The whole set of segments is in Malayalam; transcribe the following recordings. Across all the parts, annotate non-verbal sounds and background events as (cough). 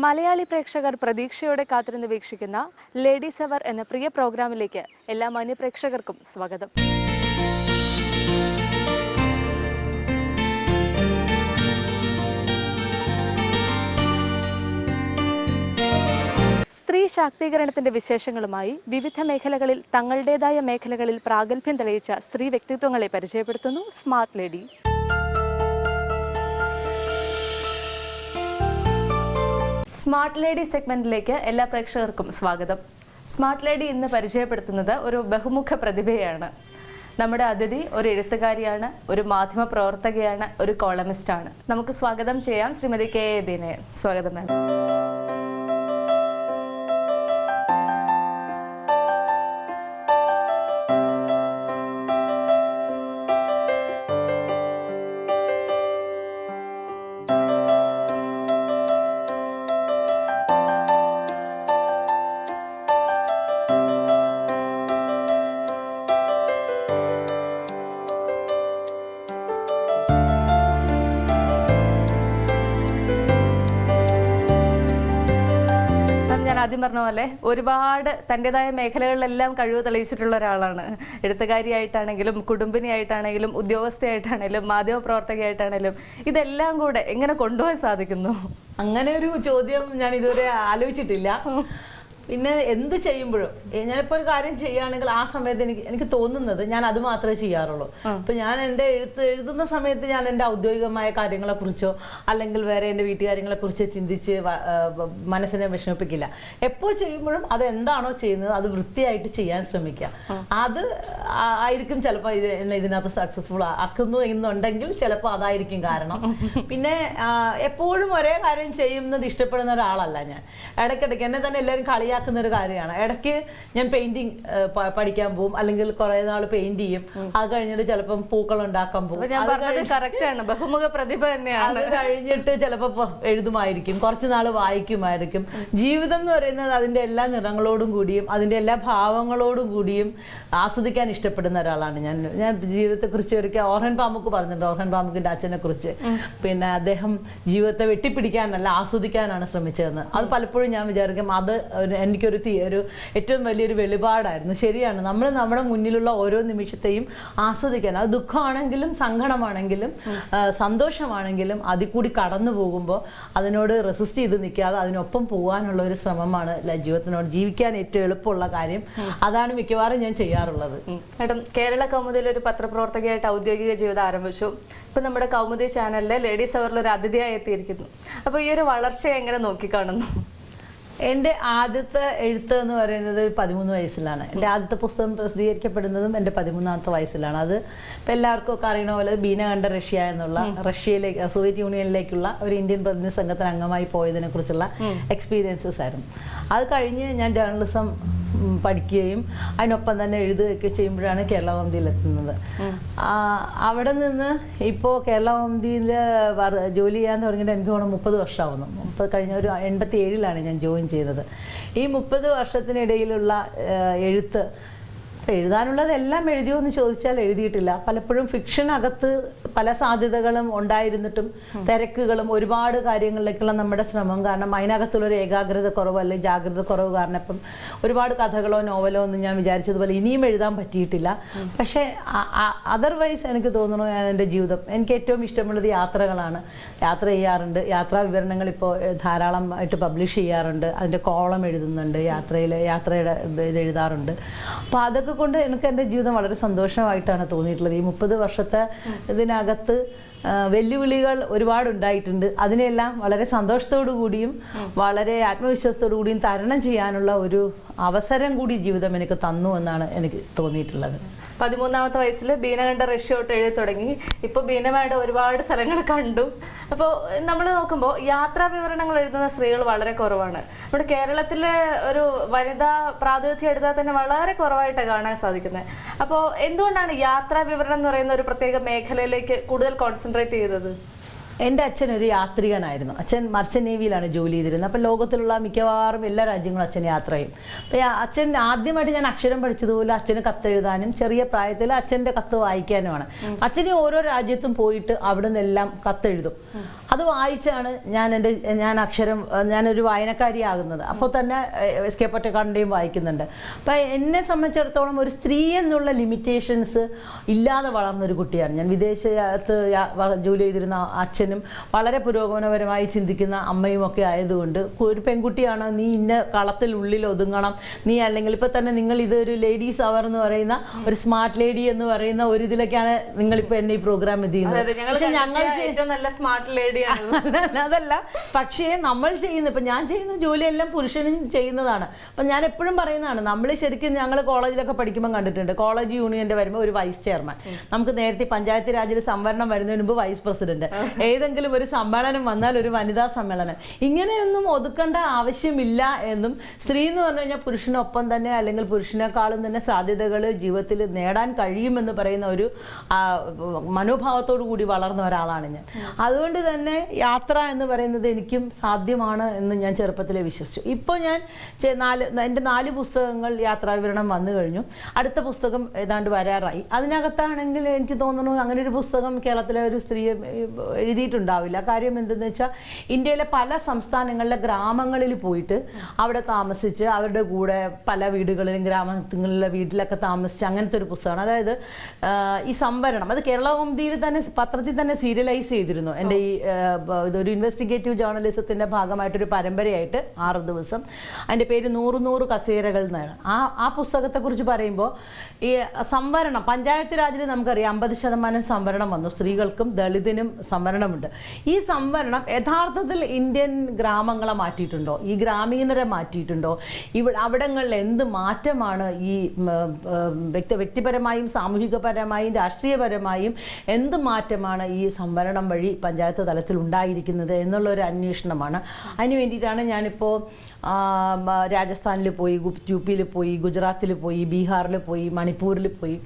മലയാളി പ്രേക്ഷകർ പ്രതീക്ഷയോടെ കാത്തിരുന്ന് വീക്ഷിക്കുന്ന ലേഡീസ് അവർ എന്ന പ്രിയ പ്രോഗ്രാമിലേക്ക് എല്ലാ മാന്യ പ്രേക്ഷകർക്കും സ്വാഗതം. സ്ത്രീ ശാക്തീകരണത്തിന്റെ വിശേഷങ്ങളുമായി വിവിധ മേഖലകളിൽ തങ്ങളുടേതായ മേഖലകളിൽ പ്രാഗൽഭ്യം തെളിയിച്ച സ്ത്രീ വ്യക്തിത്വങ്ങളെ പരിചയപ്പെടുത്തുന്നു സ്മാർട്ട് ലേഡി സ്മാർട്ട് ലേഡി സെഗ്മെന്റിലേക്ക് എല്ലാ പ്രേക്ഷകർക്കും സ്വാഗതം. സ്മാർട്ട് ലേഡി ഇന്ന് പരിചയപ്പെടുത്തുന്നത് ഒരു ബഹുമുഖ പ്രതിഭയാണ്. നമ്മുടെ അതിഥി ഒരു എഴുത്തുകാരിയാണ് ഒരു മാധ്യമ പ്രവർത്തകയാണ് ഒരു കോളമിസ്റ്റാണ്. നമുക്ക് സ്വാഗതം ചെയ്യാം ശ്രീമതി കെ എ ബിനെ സ്വാഗതം മാം. ആദ്യം പറഞ്ഞ പോലെ ഒരുപാട് തന്റെതായ മേഖലകളിലെല്ലാം കഴിവ് തെളിയിച്ചിട്ടുള്ള ഒരാളാണ്. എഴുത്തുകാരിയായിട്ടാണെങ്കിലും കുടുംബിനിയായിട്ടാണെങ്കിലും ഉദ്യോഗസ്ഥയായിട്ടാണെങ്കിലും മാധ്യമപ്രവർത്തകയായിട്ടാണെങ്കിലും ഇതെല്ലാം കൂടെ എങ്ങനെ കൊണ്ടുപോകാൻ സാധിക്കുന്നു? അങ്ങനെ ഒരു ചോദ്യം ഞാൻ ഇതുവരെ ആലോചിച്ചിട്ടില്ല. പിന്നെ എന്ത് ചെയ്യുമ്പോഴും ഞാനിപ്പോ ഒരു കാര്യം ചെയ്യുകയാണെങ്കിൽ ആ സമയത്ത് എനിക്ക് എനിക്ക് തോന്നുന്നത് ഞാൻ അത് മാത്രമേ ചെയ്യാറുള്ളൂ. അപ്പൊ ഞാൻ എന്റെ എഴുത്ത് എഴുതുന്ന സമയത്ത് ഞാൻ എന്റെ ഔദ്യോഗികമായ കാര്യങ്ങളെ കുറിച്ചോ അല്ലെങ്കിൽ വേറെ എന്റെ വീട്ടുകാര്യങ്ങളെ കുറിച്ച് ചിന്തിച്ച് മനസ്സിനെ വിഷമിപ്പിക്കില്ല. എപ്പോ ചെയ്യുമ്പോഴും അത് എന്താണോ ചെയ്യുന്നത് അത് വൃത്തിയായിട്ട് ചെയ്യാൻ ശ്രമിക്കുക. അത് ആയിരിക്കും ചിലപ്പോൾ ഇത് എന്നെ ഇതിനകത്ത് സക്സസ്ഫുൾ ആക്കുന്നു എന്നുണ്ടെങ്കിൽ ചിലപ്പോൾ അതായിരിക്കും കാരണം. പിന്നെ എപ്പോഴും ഒരേ കാര്യം ചെയ്യുന്നത് ഇഷ്ടപ്പെടുന്ന ഒരാളല്ല ഞാൻ. ഇടയ്ക്കിടയ്ക്ക് എന്നെ തന്നെ എല്ലാവരും കളിയാക്കുന്ന ഒരു കാര്യമാണ്. ഇടയ്ക്ക് ഞാൻ പെയിന്റിങ് പഠിക്കാൻ പോകും അല്ലെങ്കിൽ കുറെ നാൾ പെയിന്റ് ചെയ്യും. അത് കഴിഞ്ഞിട്ട് ചിലപ്പം പൂക്കൾ ഉണ്ടാക്കാൻ പോകും ബഹുമുഖ പ്രതിഭ തന്നെയാണ്. അത് കഴിഞ്ഞിട്ട് ചിലപ്പോൾ എഴുതുമായിരിക്കും. കുറച്ച് നാൾ വായിക്കുമായിരിക്കും. ജീവിതം എന്ന് പറയുന്നത് അതിന്റെ എല്ലാ നിറങ്ങളോടും കൂടിയും അതിന്റെ എല്ലാ ഭാവങ്ങളോടും കൂടിയും ആസ്വദിക്കാൻ ഇഷ്ടപ്പെടുന്ന ഒരാളാണ് ഞാൻ. ഞാൻ ജീവിതത്തെ കുറിച്ച് ഒരിക്കൽ ഓർഹൻ പാമുക്ക് പറഞ്ഞിട്ടുണ്ട്. ഓർഹൻ പാമുക്കിന്റെ അച്ഛനെ കുറിച്ച് പിന്നെ അദ്ദേഹം ജീവിതത്തെ വെട്ടിപ്പിടിക്കാനല്ല ആസ്വദിക്കാനാണ് ശ്രമിച്ചതെന്ന്. അത് പലപ്പോഴും ഞാൻ വിചാരിക്കും അത് എനിക്കൊരു ഒരു ഏറ്റവും വലിയൊരു വെളിപാടായിരുന്നു. ശരിയാണ്. നമ്മൾ നമ്മുടെ മുന്നിലുള്ള ഓരോ നിമിഷത്തെയും ആസ്വദിക്കാൻ. അത് ദുഃഖമാണെങ്കിലും സങ്കടമാണെങ്കിലും സന്തോഷമാണെങ്കിലും അതിൽ കൂടി കടന്നു പോകുമ്പോൾ അതിനോട് റെസിസ്റ്റ് ചെയ്ത് നിൽക്കാതെ അതിനൊപ്പം പോകാനുള്ള ഒരു ശ്രമമാണ് ജീവിതത്തിനോട് ജീവിക്കാൻ ഏറ്റവും എളുപ്പമുള്ള കാര്യം. അതാണ് മിക്കവാറും ഞാൻ ചെയ്യാറുള്ളത്. മാഡം കേരള കൗമുദിയിൽ ഒരു പത്രപ്രവർത്തകയായിട്ട് ഔദ്യോഗിക ജീവിതം ആരംഭിച്ചു. ഇപ്പൊ നമ്മുടെ കൗമുദി ചാനലിലെ ലേഡീസ് അവറിൽ ഒരു അതിഥിയായി എത്തിയിരിക്കുന്നു. അപ്പോൾ ഈ ഒരു വളർച്ച എങ്ങനെ നോക്കിക്കാണുന്നു? എന്റെ ആദ്യത്തെ എഴുത്ത് എന്ന് പറയുന്നത് പതിമൂന്ന് വയസ്സിലാണ്. എന്റെ ആദ്യത്തെ പുസ്തകം പ്രസിദ്ധീകരിക്കപ്പെടുന്നതും എന്റെ പതിമൂന്നാമത്തെ വയസ്സിലാണ്. അത് ഇപ്പം എല്ലാവർക്കും ഒക്കെ അറിയണ പോലെ ബീന കണ്ട റഷ്യ എന്നുള്ള റഷ്യയിലേക്ക് സോവിയറ്റ് യൂണിയനിലേക്കുള്ള ഒരു ഇന്ത്യൻ പ്രതിനിധി സംഘത്തിന് അംഗമായി പോയതിനെ കുറിച്ചുള്ള എക്സ്പീരിയൻസസ് ആയിരുന്നു. അത് കഴിഞ്ഞ് ഞാൻ ജേർണലിസം പഠിക്കുകയും അതിനൊപ്പം തന്നെ എഴുതുകയൊക്കെ ചെയ്യുമ്പോഴാണ് കേരള ആ, അവിടെ നിന്ന് ഇപ്പോൾ കേരള കൗമുദിയിൽ ജോലി ചെയ്യാൻ തുടങ്ങിയിട്ട് എനിക്ക് തോന്നുന്നു മുപ്പത് വർഷമാവുന്നു. മുപ്പത് കഴിഞ്ഞ ഒരു എൺപത്തി ഏഴിലാണ് ഞാൻ ജോയിൻ ചെയ്തത്. ഈ മുപ്പത് വർഷത്തിനിടയിലുള്ള ആ, എഴുത്ത് എഴുതാനുള്ളതെല്ലാം എഴുതിയോ എന്ന് ചോദിച്ചാൽ എഴുതിയിട്ടില്ല. പലപ്പോഴും ഫിക്ഷനകത്ത് പല സാധ്യതകളും ഉണ്ടായിരുന്നിട്ടും തിരക്കുകളും ഒരുപാട് കാര്യങ്ങളിലേക്കുള്ള നമ്മുടെ ശ്രമം കാരണം അതിനകത്തുള്ളൊരു ഏകാഗ്രത കുറവ് അല്ലെങ്കിൽ ജാഗ്രത കുറവ് കാരണം ഇപ്പം ഒരുപാട് കഥകളോ നോവലോ ഒന്നും ഞാൻ വിചാരിച്ചതുപോലെ ഇനിയും എഴുതാൻ പറ്റിയിട്ടില്ല. പക്ഷേ അതർവൈസ് എനിക്ക് തോന്നുന്നു ഞാൻ എന്റെ ജീവിതം എനിക്ക് ഏറ്റവും ഇഷ്ടമുള്ളത് യാത്രകളാണ്. യാത്ര ചെയ്യാറുണ്ട്. യാത്രാ വിവരണങ്ങൾ ഇപ്പോൾ ധാരാളമായിട്ട് പബ്ലിഷ് ചെയ്യാറുണ്ട്. അതിന്റെ കോളം എഴുതുന്നുണ്ട്. യാത്രയിൽ യാത്രയുടെ ഇത് എഴുതാറുണ്ട്. അപ്പോൾ അതൊക്കെ കൊണ്ട് എനിക്ക് എന്റെ ജീവിതം വളരെ സന്തോഷമായിട്ടാണ് തോന്നിയിട്ടുള്ളത്. ഈ മുപ്പത് വർഷത്തെ ഇതിനകത്ത് വെല്ലുവിളികൾ ഒരുപാട് ഉണ്ടായിട്ടുണ്ട് അതിനെല്ലാം വളരെ സന്തോഷത്തോടു കൂടിയും വളരെ ആത്മവിശ്വാസത്തോടു കൂടിയും തരണം ചെയ്യാനുള്ള ഒരു അവസരം കൂടി ജീവിതം എനിക്ക് തന്നു എന്നാണ് എനിക്ക് തോന്നിയിട്ടുള്ളത്. പതിമൂന്നാമത്തെ വയസ്സിൽ ബീന കണ്ട റഷ്യ തൊട്ട് എഴുതി തുടങ്ങി. ഇപ്പോൾ ബീനമായിട്ട് ഒരുപാട് സ്ഥലങ്ങൾ കണ്ടു. അപ്പോൾ നമ്മൾ നോക്കുമ്പോൾ യാത്രാ വിവരണങ്ങൾ എഴുതുന്ന സ്ത്രീകൾ വളരെ കുറവാണ്. നമ്മുടെ കേരളത്തിലെ ഒരു വനിതാ പ്രാതിനിധ്യം എടുത്താൽ തന്നെ വളരെ കുറവായിട്ട് കാണാൻ സാധിക്കുന്നത്. അപ്പോൾ എന്തുകൊണ്ടാണ് യാത്രാ വിവരണം എന്ന് പറയുന്ന ഒരു പ്രത്യേക മേഖലയിലേക്ക് കൂടുതൽ കോൺസെൻട്രേറ്റ് ചെയ്തത്? എന്റെ അച്ഛൻ ഒരു യാത്രികനായിരുന്നു. അച്ഛൻ മർച്ചൻ നേവിയിലാണ് ജോലി ചെയ്തിരുന്നത്. അപ്പം ലോകത്തിലുള്ള മിക്കവാറും എല്ലാ രാജ്യങ്ങളും അച്ഛൻ യാത്ര ചെയ്യും. അപ്പം അച്ഛൻ ആദ്യമായിട്ട് ഞാൻ അക്ഷരം പഠിച്ചതുപോലെ അച്ഛന് കത്തെഴുതാനും ചെറിയ പ്രായത്തിൽ അച്ഛന്റെ കത്ത് വായിക്കാനുമാണ്. അച്ഛൻ ഈ ഓരോ രാജ്യത്തും പോയിട്ട് അവിടെ നിന്നെല്ലാം കത്തെഴുതും അത് വായിച്ചാണ് ഞാൻ എന്റെ ഞാൻ അക്ഷരം ഞാനൊരു വായനക്കാരിയാകുന്നത്. അപ്പോൾ തന്നെ എസ് കെ പൊറ്റക്കാടിന്റെയും വായിക്കുന്നുണ്ട്. അപ്പം എന്നെ സംബന്ധിച്ചിടത്തോളം ഒരു സ്ത്രീ എന്നുള്ള ലിമിറ്റേഷൻസ് ഇല്ലാതെ വളർന്നൊരു കുട്ടിയാണ്. ഞാൻ വിദേശത്ത് ജോലി ചെയ്തിരുന്ന അച്ഛനും വളരെ പുരോഗമനപരമായി ചിന്തിക്കുന്ന അമ്മയും ഒക്കെ ആയതുകൊണ്ട് ഒരു പെൺകുട്ടിയാണ് നീ ഇന്ന കളത്തിൽ ഉള്ളിൽ ഒതുങ്ങണം? നീ അല്ലെങ്കിൽ ഇപ്പം തന്നെ നിങ്ങൾ ഇതൊരു ലേഡീസ് അവർ എന്ന് പറയുന്ന ഒരു സ്മാർട്ട് ലേഡി എന്ന് പറയുന്ന ഒരു ഇതിലൊക്കെയാണ് നിങ്ങളിപ്പോൾ എന്നെ ഈ പ്രോഗ്രാം ഇത് ചെയ്യുന്നത്. പക്ഷെ ഞങ്ങൾ ഏറ്റവും നല്ല സ്മാർട്ട് ലേഡിയാണ് (laughs) അതല്ല. പക്ഷേ നമ്മൾ ചെയ്യുന്ന ഇപ്പം ഞാൻ ചെയ്യുന്ന ജോലിയെല്ലാം പുരുഷനും ചെയ്യുന്നതാണ്. അപ്പം ഞാൻ എപ്പോഴും പറയുന്നതാണ് നമ്മൾ ശരിക്കും ഞങ്ങൾ കോളേജിലൊക്കെ പഠിക്കുമ്പോൾ കണ്ടിട്ടുണ്ട് കോളേജ് യൂണിയന്റെ വരുമ്പോൾ ഒരു വൈസ് ചെയർമാൻ നമുക്ക് നേരത്തെ പഞ്ചായത്ത് രാജിൽ സംവരണം വരുന്നതിന് മുമ്പ് വൈസ് പ്രസിഡന്റ് ഏതെങ്കിലും ഒരു സമ്മേളനം വന്നാൽ ഒരു വനിതാ സമ്മേളനം. ഇങ്ങനെയൊന്നും ഒതുക്കേണ്ട ആവശ്യമില്ല എന്നും സ്ത്രീ എന്ന് പറഞ്ഞു കഴിഞ്ഞാൽ പുരുഷനൊപ്പം തന്നെ അല്ലെങ്കിൽ പുരുഷനേക്കാളും തന്നെ സാധ്യതകൾ ജീവിതത്തിൽ നേടാൻ കഴിയുമെന്ന് പറയുന്ന ഒരു മനോഭാവത്തോടു കൂടി വളർന്ന ഒരാളാണ് ഞാൻ. അതുകൊണ്ട് തന്നെ യാത്ര എന്ന് പറയുന്നത് എനിക്കും സാധ്യമാണ് എന്ന് ഞാൻ ചെറുപ്പത്തിലെ വിശ്വസിച്ചു. ഇപ്പോൾ ഞാൻ നാല് എന്റെ നാല് പുസ്തകങ്ങൾ യാത്രാവിവരണം വന്നു കഴിഞ്ഞു. അടുത്ത പുസ്തകം ഏതാണ്ട് വരാറായി. അതിനകത്താണെങ്കിൽ എനിക്ക് തോന്നുന്നു അങ്ങനെ ഒരു പുസ്തകം കേരളത്തിലെ ഒരു സ്ത്രീ എഴുതിയിട്ടുണ്ടാവില്ല. കാര്യം എന്തെന്ന് വെച്ചാൽ ഇന്ത്യയിലെ പല സംസ്ഥാനങ്ങളിലെ ഗ്രാമങ്ങളിൽ പോയിട്ട് അവിടെ താമസിച്ച് അവരുടെ കൂടെ പല വീടുകളിലും ഗ്രാമങ്ങളിലെ വീട്ടിലൊക്കെ താമസിച്ച് അങ്ങനത്തെ ഒരു പുസ്തകമാണ്. അതായത് ഈ സംവരണം. അത് കേരള കൗമുദിയിൽ തന്നെ പത്രത്തിൽ തന്നെ സീരിയലൈസ് ചെയ്തിരുന്നു. എന്റെ ഈ ഇതൊരു ഇൻവെസ്റ്റിഗേറ്റീവ് ജേർണലിസത്തിന്റെ ഭാഗമായിട്ടൊരു പരമ്പരയായിട്ട് ആറ് ദിവസം. അതിന്റെ പേര് നൂറ് നൂറ് കസേരകൾ എന്നാണ്. ആ ആ പുസ്തകത്തെക്കുറിച്ച് പറയുമ്പോൾ ഈ സംവരണം പഞ്ചായത്ത് രാജിന് നമുക്കറിയാം അമ്പത് ശതമാനം സംവരണം വന്നു. സ്ത്രീകൾക്കും ദളിതിനും സംവരണമുണ്ട്. ഈ സംവരണം യഥാർത്ഥത്തിൽ ഇന്ത്യൻ ഗ്രാമങ്ങളെ മാറ്റിയിട്ടുണ്ടോ? ഈ ഗ്രാമീണരെ മാറ്റിയിട്ടുണ്ടോ? ഇവിടെ അവിടങ്ങളിൽ എന്ത് മാറ്റമാണ് ഈ വ്യക്തി വ്യക്തിപരമായും സാമൂഹികപരമായും രാഷ്ട്രീയപരമായും എന്ത് മാറ്റമാണ് ഈ സംവരണം വഴി പഞ്ചായത്ത് തലത്തിൽ ഉണ്ടായിരിക്കുന്നത് എന്നുള്ളൊരു അന്വേഷണമാണ്. അതിന് വേണ്ടിയിട്ടാണ് ഞാനിപ്പോൾ രാജസ്ഥാനിൽ പോയി യു പിയിൽ പോയി ഗുജറാത്തിൽ പോയി ബീഹാറിൽ പോയി മണിപ്പൂരിൽ പോയി.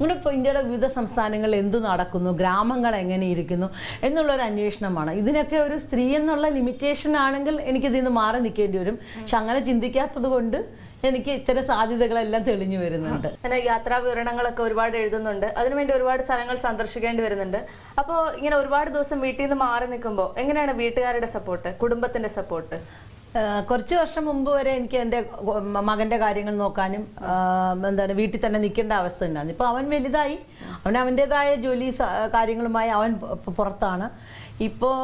ഇങ്ങനെ ഇപ്പോൾ ഇന്ത്യയുടെ വിവിധ സംസ്ഥാനങ്ങളിൽ എന്ത് നടക്കുന്നു? ഗ്രാമങ്ങൾ എങ്ങനെ ഇരിക്കുന്നു? എന്നുള്ളൊരു അന്വേഷണമാണ്. ഇതിനൊക്കെ ഒരു സ്ത്രീ എന്നുള്ള ലിമിറ്റേഷൻ ആണെങ്കിൽ എനിക്കിതിൽ നിന്ന് മാറി നിൽക്കേണ്ടി വരും. പക്ഷെ അങ്ങനെ ചിന്തിക്കാത്തത് കൊണ്ട് എനിക്ക് ഇത്തരം സാധ്യതകളെല്ലാം തെളിഞ്ഞു വരുന്നുണ്ട്. അങ്ങനെ യാത്രാ വിവരണങ്ങളൊക്കെ ഒരുപാട് എഴുതുന്നുണ്ട്. അതിനുവേണ്ടി ഒരുപാട് സ്ഥലങ്ങൾ സന്ദർശിക്കേണ്ടി വരുന്നുണ്ട്. അപ്പോൾ ഇങ്ങനെ ഒരുപാട് ദിവസം വീട്ടിൽ നിന്ന് മാറി നിൽക്കുമ്പോൾ എങ്ങനെയാണ് വീട്ടുകാരുടെ സപ്പോർട്ട് കുടുംബത്തിന്റെ സപ്പോർട്ട് കുറച്ച് വർഷം മുമ്പ് വരെ എനിക്ക് എന്റെ മകന്റെ കാര്യങ്ങൾ നോക്കാനും എന്താണ് വീട്ടിൽ തന്നെ നിൽക്കേണ്ട അവസ്ഥ ഉണ്ടായിരുന്നു. ഇപ്പോൾ അവൻ വലുതായി. അവൻ അവന്റെതായ ജോലി കാര്യങ്ങളുമായി അവൻ പുറത്താണ്. ഇപ്പോൾ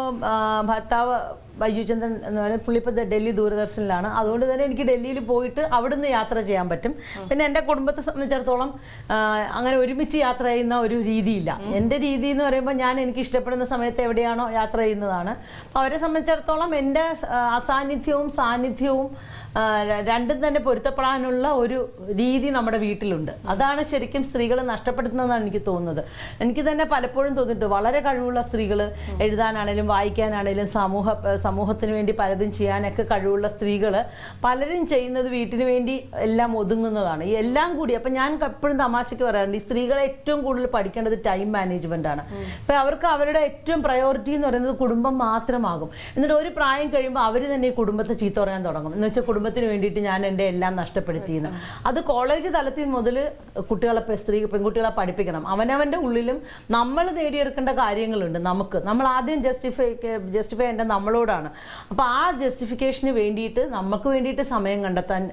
ഭർത്താവ് ബൈജുചന്ദ്രൻ എന്ന് പറയുന്നത് പുള്ളി ഡൽഹി ദൂരദർശനിലാണ്. അതുകൊണ്ട് തന്നെ എനിക്ക് ഡൽഹിയിൽ പോയിട്ട് അവിടുന്ന് യാത്ര ചെയ്യാൻ പറ്റും. പിന്നെ എന്റെ കുടുംബത്തെ സംബന്ധിച്ചിടത്തോളം അങ്ങനെ ഒരുമിച്ച് യാത്ര ചെയ്യുന്ന ഒരു രീതിയില്ല. എന്റെ രീതി എന്ന് പറയുമ്പോൾ ഞാൻ എനിക്ക് ഇഷ്ടപ്പെടുന്ന സമയത്ത് എവിടെയാണോ യാത്ര ചെയ്യുന്നതാണ്. അപ്പോൾ അവരെ സംബന്ധിച്ചിടത്തോളം എന്റെ അസാന്നിധ്യവും സാന്നിധ്യവും രണ്ടും തന്നെ പൊരുത്തപ്പെടാനുള്ള ഒരു രീതി നമ്മുടെ വീട്ടിലുണ്ട്. അതാണ് ശരിക്കും സ്ത്രീകൾ നഷ്ടപ്പെടുത്തുന്നതെന്നാണ് എനിക്ക് തോന്നുന്നത്. എനിക്ക് തന്നെ പലപ്പോഴും തോന്നിയിട്ട് വളരെ കഴിവുള്ള സ്ത്രീകൾ എഴുതാനാണേലും വായിക്കാനാണേലും സമൂഹ സമൂഹത്തിന് വേണ്ടി പലതും ചെയ്യാനൊക്കെ കഴിവുള്ള സ്ത്രീകൾ പലരും ചെയ്യുന്നത് വീട്ടിന് വേണ്ടി എല്ലാം ഒതുങ്ങുന്നതാണ്. ഈ എല്ലാം കൂടി അപ്പം ഞാൻ എപ്പോഴും തമാശയ്ക്ക് പറയാറുണ്ട് ഈ സ്ത്രീകളെ ഏറ്റവും കൂടുതൽ പഠിക്കേണ്ടത് ടൈം മാനേജ്മെന്റ് ആണ്. അപ്പം അവർക്ക് അവരുടെ ഏറ്റവും പ്രയോറിറ്റി എന്ന് പറയുന്നത് കുടുംബം മാത്രമാകും. എന്നിട്ട് ഒരു പ്രായം കഴിയുമ്പോൾ അവർ തന്നെ ഈ കുടുംബത്തെ ചീത്ത പറയാൻ തുടങ്ങും. എന്ന് വെച്ചാൽ കുടുംബത്തിന് വേണ്ടിയിട്ട് ഞാൻ എന്റെ എല്ലാം നഷ്ടപ്പെടുത്തിയെന്ന്. അത് കോളേജ് തലത്തിൽ മുതൽ കുട്ടികളെ സ്ത്രീ പെൺകുട്ടികളെ പഠിപ്പിക്കണം. അവനവന്റെ ഉള്ളിലും നമ്മൾ നേടിയെടുക്കേണ്ട കാര്യങ്ങളുണ്ട് നമുക്ക്. നമ്മൾ ആദ്യം ജസ്റ്റിഫൈ ജസ്റ്റിഫൈ ചെയ്യേണ്ടത് നമ്മളോടാണ്. അപ്പോൾ ആ ജസ്റ്റിഫിക്കേഷന് വേണ്ടിയിട്ട് നമുക്ക് വേണ്ടിയിട്ട് സമയം കണ്ടെത്താൻ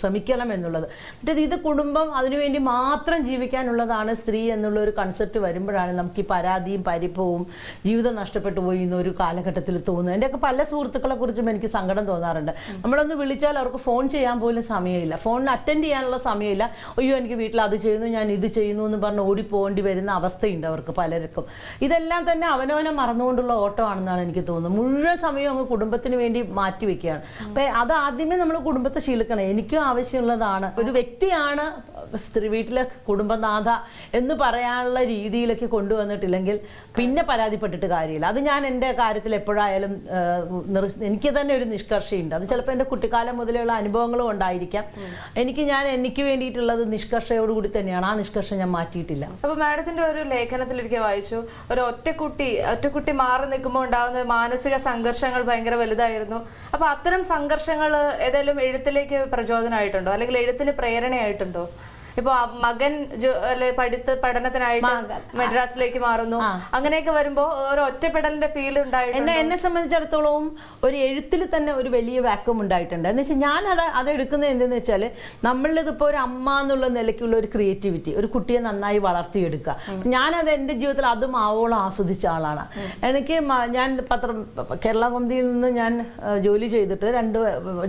ശ്രമിക്കണം എന്നുള്ളത്. മറ്റേത് ഇത് കുടുംബം അതിനുവേണ്ടി മാത്രം ജീവിക്കാനുള്ളതാണ് സ്ത്രീ എന്നുള്ള ഒരു കൺസെപ്റ്റ് വരുമ്പോഴാണ് നമുക്ക് ഈ പരാതിയും പരിഭവവും ജീവിതം നഷ്ടപ്പെട്ടു പോയി എന്നൊരു കാലഘട്ടത്തിൽ തോന്നുന്നത്. എന്റെയൊക്കെ പല സുഹൃത്തുക്കളെ കുറിച്ചും എനിക്ക് സങ്കടം തോന്നാറുണ്ട്. നമ്മളൊന്ന് വിളിച്ചാൽ അവർക്ക് ഫോൺ ചെയ്യാൻ പോലും സമയമില്ല. ഫോണിന് അറ്റൻഡ് ചെയ്യാനുള്ള സമയമില്ല. അയ്യോ എനിക്ക് വീട്ടിൽ അത് ചെയ്യുന്നു ഞാൻ ഇത് ചെയ്യുന്നു എന്ന് പറഞ്ഞ് ഓടിപ്പോകേണ്ടി വരുന്ന അവസ്ഥയുണ്ട് അവർക്ക് പലർക്കും. ഇതെല്ലാം തന്നെ അവനവനെ മറന്നുകൊണ്ടുള്ള ഓട്ടമാണെന്നാണ് എനിക്ക് തോന്നുന്നത്. മുഴുവൻ സമയവും അങ്ങ് കുടുംബത്തിന് വേണ്ടി മാറ്റി വെക്കുകയാണ്. അപ്പം അത് ആദ്യമേ നമ്മൾ കുടുംബത്തെ ശീലിക്കണം. എനിക്കും ആവശ്യമുള്ളതാണ്. ഒരു വ്യക്തിയാണ് സ്ത്രീ വീട്ടിലെ കുടുംബനാഥ എന്ന് പറയാനുള്ള രീതിയിലൊക്കെ കൊണ്ടുവന്നിട്ടില്ലെങ്കിൽ പിന്നെ പരാതിപ്പെട്ടിട്ട് കാര്യമില്ല. അത് ഞാൻ എന്റെ കാര്യത്തിൽ എപ്പോഴായാലും എനിക്ക് തന്നെ ഒരു നിഷ്കർഷയുണ്ട്. അത് ചിലപ്പോൾ എന്റെ കുട്ടിക്കാലം മുതലുള്ള അനുഭവങ്ങളും ഉണ്ടായിരിക്കാം. എനിക്ക് ഞാൻ എനിക്ക് വേണ്ടിയിട്ടുള്ളത് നിഷ്കർഷയോടുകൂടി തന്നെയാണ്. ആ നിഷ്കർഷ ഞാൻ മാറ്റിയിട്ടില്ല. അപ്പോൾ മാഡത്തിന്റെ ഒരു ലേഖനത്തിലിരിക്കെ വായിച്ചു. ഒരു ഒറ്റക്കുട്ടി ഒറ്റക്കുട്ടി മാറി നിൽക്കുമ്പോൾ ഉണ്ടാകുന്ന മാനസിക സംഘർഷങ്ങൾ ഭയങ്കര വലുതായിരുന്നു. അപ്പോൾ അത്തരം സംഘർഷങ്ങൾ ഏതെങ്കിലും എഴുത്തിലേക്ക് പ്രചോദനമായിട്ടുണ്ടോ? അല്ലെങ്കിൽ എഴുത്തിന് പ്രേരണയായിട്ടുണ്ടോ? ഇപ്പൊ മകൻ പഠിത്ത പഠനത്തിനായിട്ട്. മദ്രാസിലേക്ക് മാറുന്നു. അങ്ങനെയൊക്കെ വരുമ്പോ ഒരു ഒറ്റപ്പെടലിന്റെ ഫീൽ ഉണ്ടായിട്ടുണ്ട്? എന്നെ സംബന്ധിച്ചിടത്തോളം ഒരു എഴുത്തിൽ തന്നെ ഒരു വലിയ വാക്വം ഉണ്ടായിട്ടുണ്ട്. എന്ന് വെച്ചാൽ ഞാൻ അത് അത് എടുക്കുന്നത് എന്തെന്ന് വെച്ചാൽ നമ്മളിതിപ്പോ ഒരു അമ്മ എന്നുള്ള നിലയ്ക്കുള്ള ഒരു ക്രിയേറ്റിവിറ്റി ഒരു കുട്ടിയെ നന്നായി വളർത്തിയെടുക്കുക. ഞാനത് എന്റെ ജീവിതത്തിൽ അതും ആവോളം ആസ്വദിച്ച ആളാണ്. എനിക്ക് ഞാൻ പത്രം കേരള കൊന്തിയിൽ നിന്ന് ഞാൻ ജോലി ചെയ്തിട്ട് രണ്ട്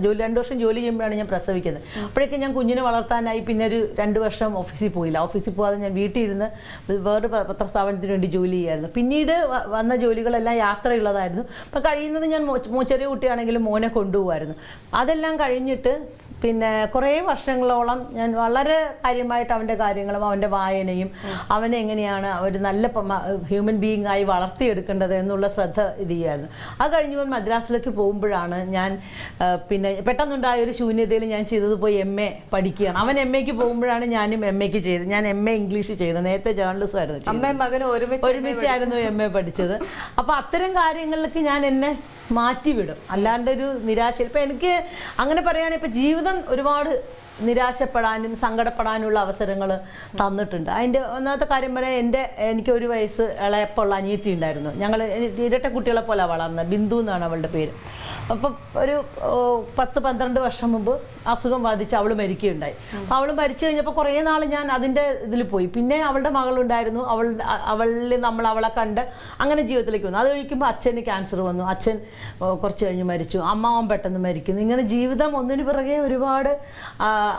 ജോലി രണ്ട് വർഷം ജോലി ചെയ്യുമ്പോഴാണ് ഞാൻ പ്രസവിക്കുന്നത്. അപ്പോഴേക്കും ഞാൻ കുഞ്ഞിനെ വളർത്താനായി പിന്നെ ഒരു രണ്ട് വർഷം ഓഫീസിൽ പോയില്ല. ഓഫീസിൽ പോകാതെ ഞാൻ വീട്ടിൽ ഇരുന്ന് വേറൊരു പത്രസ്ഥാപനത്തിന് വേണ്ടി ജോലി ചെയ്യായിരുന്നു. പിന്നീട് വന്ന ജോലികളെല്ലാം യാത്രയുള്ളതായിരുന്നു. അപ്പം കഴിയുന്നത് ഞാൻ ചെറിയ കുട്ടിയാണെങ്കിലും മോനെ കൊണ്ടുപോകുമായിരുന്നു അതെല്ലാം കഴിഞ്ഞിട്ട് പിന്നെ കുറേ വർഷങ്ങളോളം ഞാൻ വളരെ കാര്യമായിട്ട് അവന്റെ കാര്യങ്ങളും അവന്റെ വായനയും അവനെ എങ്ങനെയാണ് ഒരു നല്ല ഹ്യൂമൻ ബീയിങ് ആയി വളർത്തിയെടുക്കേണ്ടത് എന്നുള്ള ശ്രദ്ധ ഇത് ചെയ്യുമായിരുന്നു അത് കഴിഞ്ഞപ്പോൾ മദ്രാസിലേക്ക് പോകുമ്പോഴാണ് ഞാൻ പിന്നെ പെട്ടെന്നുണ്ടായ ഒരു ശൂന്യതയിൽ ഞാൻ ചെയ്തത് പോയി എം എ പഠിക്കുകയാണ്. അവൻ എം എക്ക് പോകുമ്പോഴാണ് ഞാനും എം എക്ക് ചെയ്തത്. ഞാൻ എം എ ഇംഗ്ലീഷ് ചെയ്തത് നേരത്തെ ജേർണലിസ്റ്റ് ആയിരുന്നു. അമ്മയും മകനും ഒരുമിച്ച് ഒരുമിച്ചായിരുന്നു എം എ പഠിച്ചത്. അപ്പോൾ അത്തരം കാര്യങ്ങളിലേക്ക് ഞാൻ എന്നെ മാറ്റിവിടും. അല്ലാണ്ട് ഒരു നിരാശ ഇപ്പം എനിക്ക് അങ്ങനെ പറയുകയാണെങ്കിൽ ഇപ്പം ജീവിതം ഒരുപാട് നിരാശപ്പെടാനും സങ്കടപ്പെടാനുള്ള അവസരങ്ങൾ തന്നിട്ടുണ്ട്. അതിന്റെ ഒന്നാമത്തെ കാര്യം പറയാൻ എന്റെ എനിക്ക് ഒരു വയസ്സ് ഇളയപ്പുള്ള അനിയത്തി ഉണ്ടായിരുന്നു. ഞങ്ങൾ ഇരട്ട കുട്ടികളെ പോലെ വളർന്നത്. ബിന്ദു എന്നാണ് അവളുടെ പേര്. അപ്പം ഒരു പത്ത് പന്ത്രണ്ട് വർഷം മുമ്പ് അസുഖം ബാധിച്ച് അവൾ മരിക്കുകയുണ്ടായി. അപ്പോൾ അവൾ മരിച്ചു കഴിഞ്ഞപ്പോൾ കുറേ നാൾ ഞാൻ അതിന്റെ ഇതിൽ പോയി. പിന്നെ അവളുടെ മകളുണ്ടായിരുന്നു. അവൾ അവളിൽ നമ്മൾ അവളെ കണ്ട് അങ്ങനെ ജീവിതത്തിലേക്ക് വന്നു. അത് കഴിക്കുമ്പോൾ അച്ഛന് ക്യാൻസർ വന്നു. അച്ഛൻ കുറച്ച് കഴിഞ്ഞ് മരിച്ചു. അമ്മാവൻ പെട്ടെന്ന് മരിക്കുന്നു. ഇങ്ങനെ ജീവിതം ഒന്നിനു പിറകെ ഒരുപാട്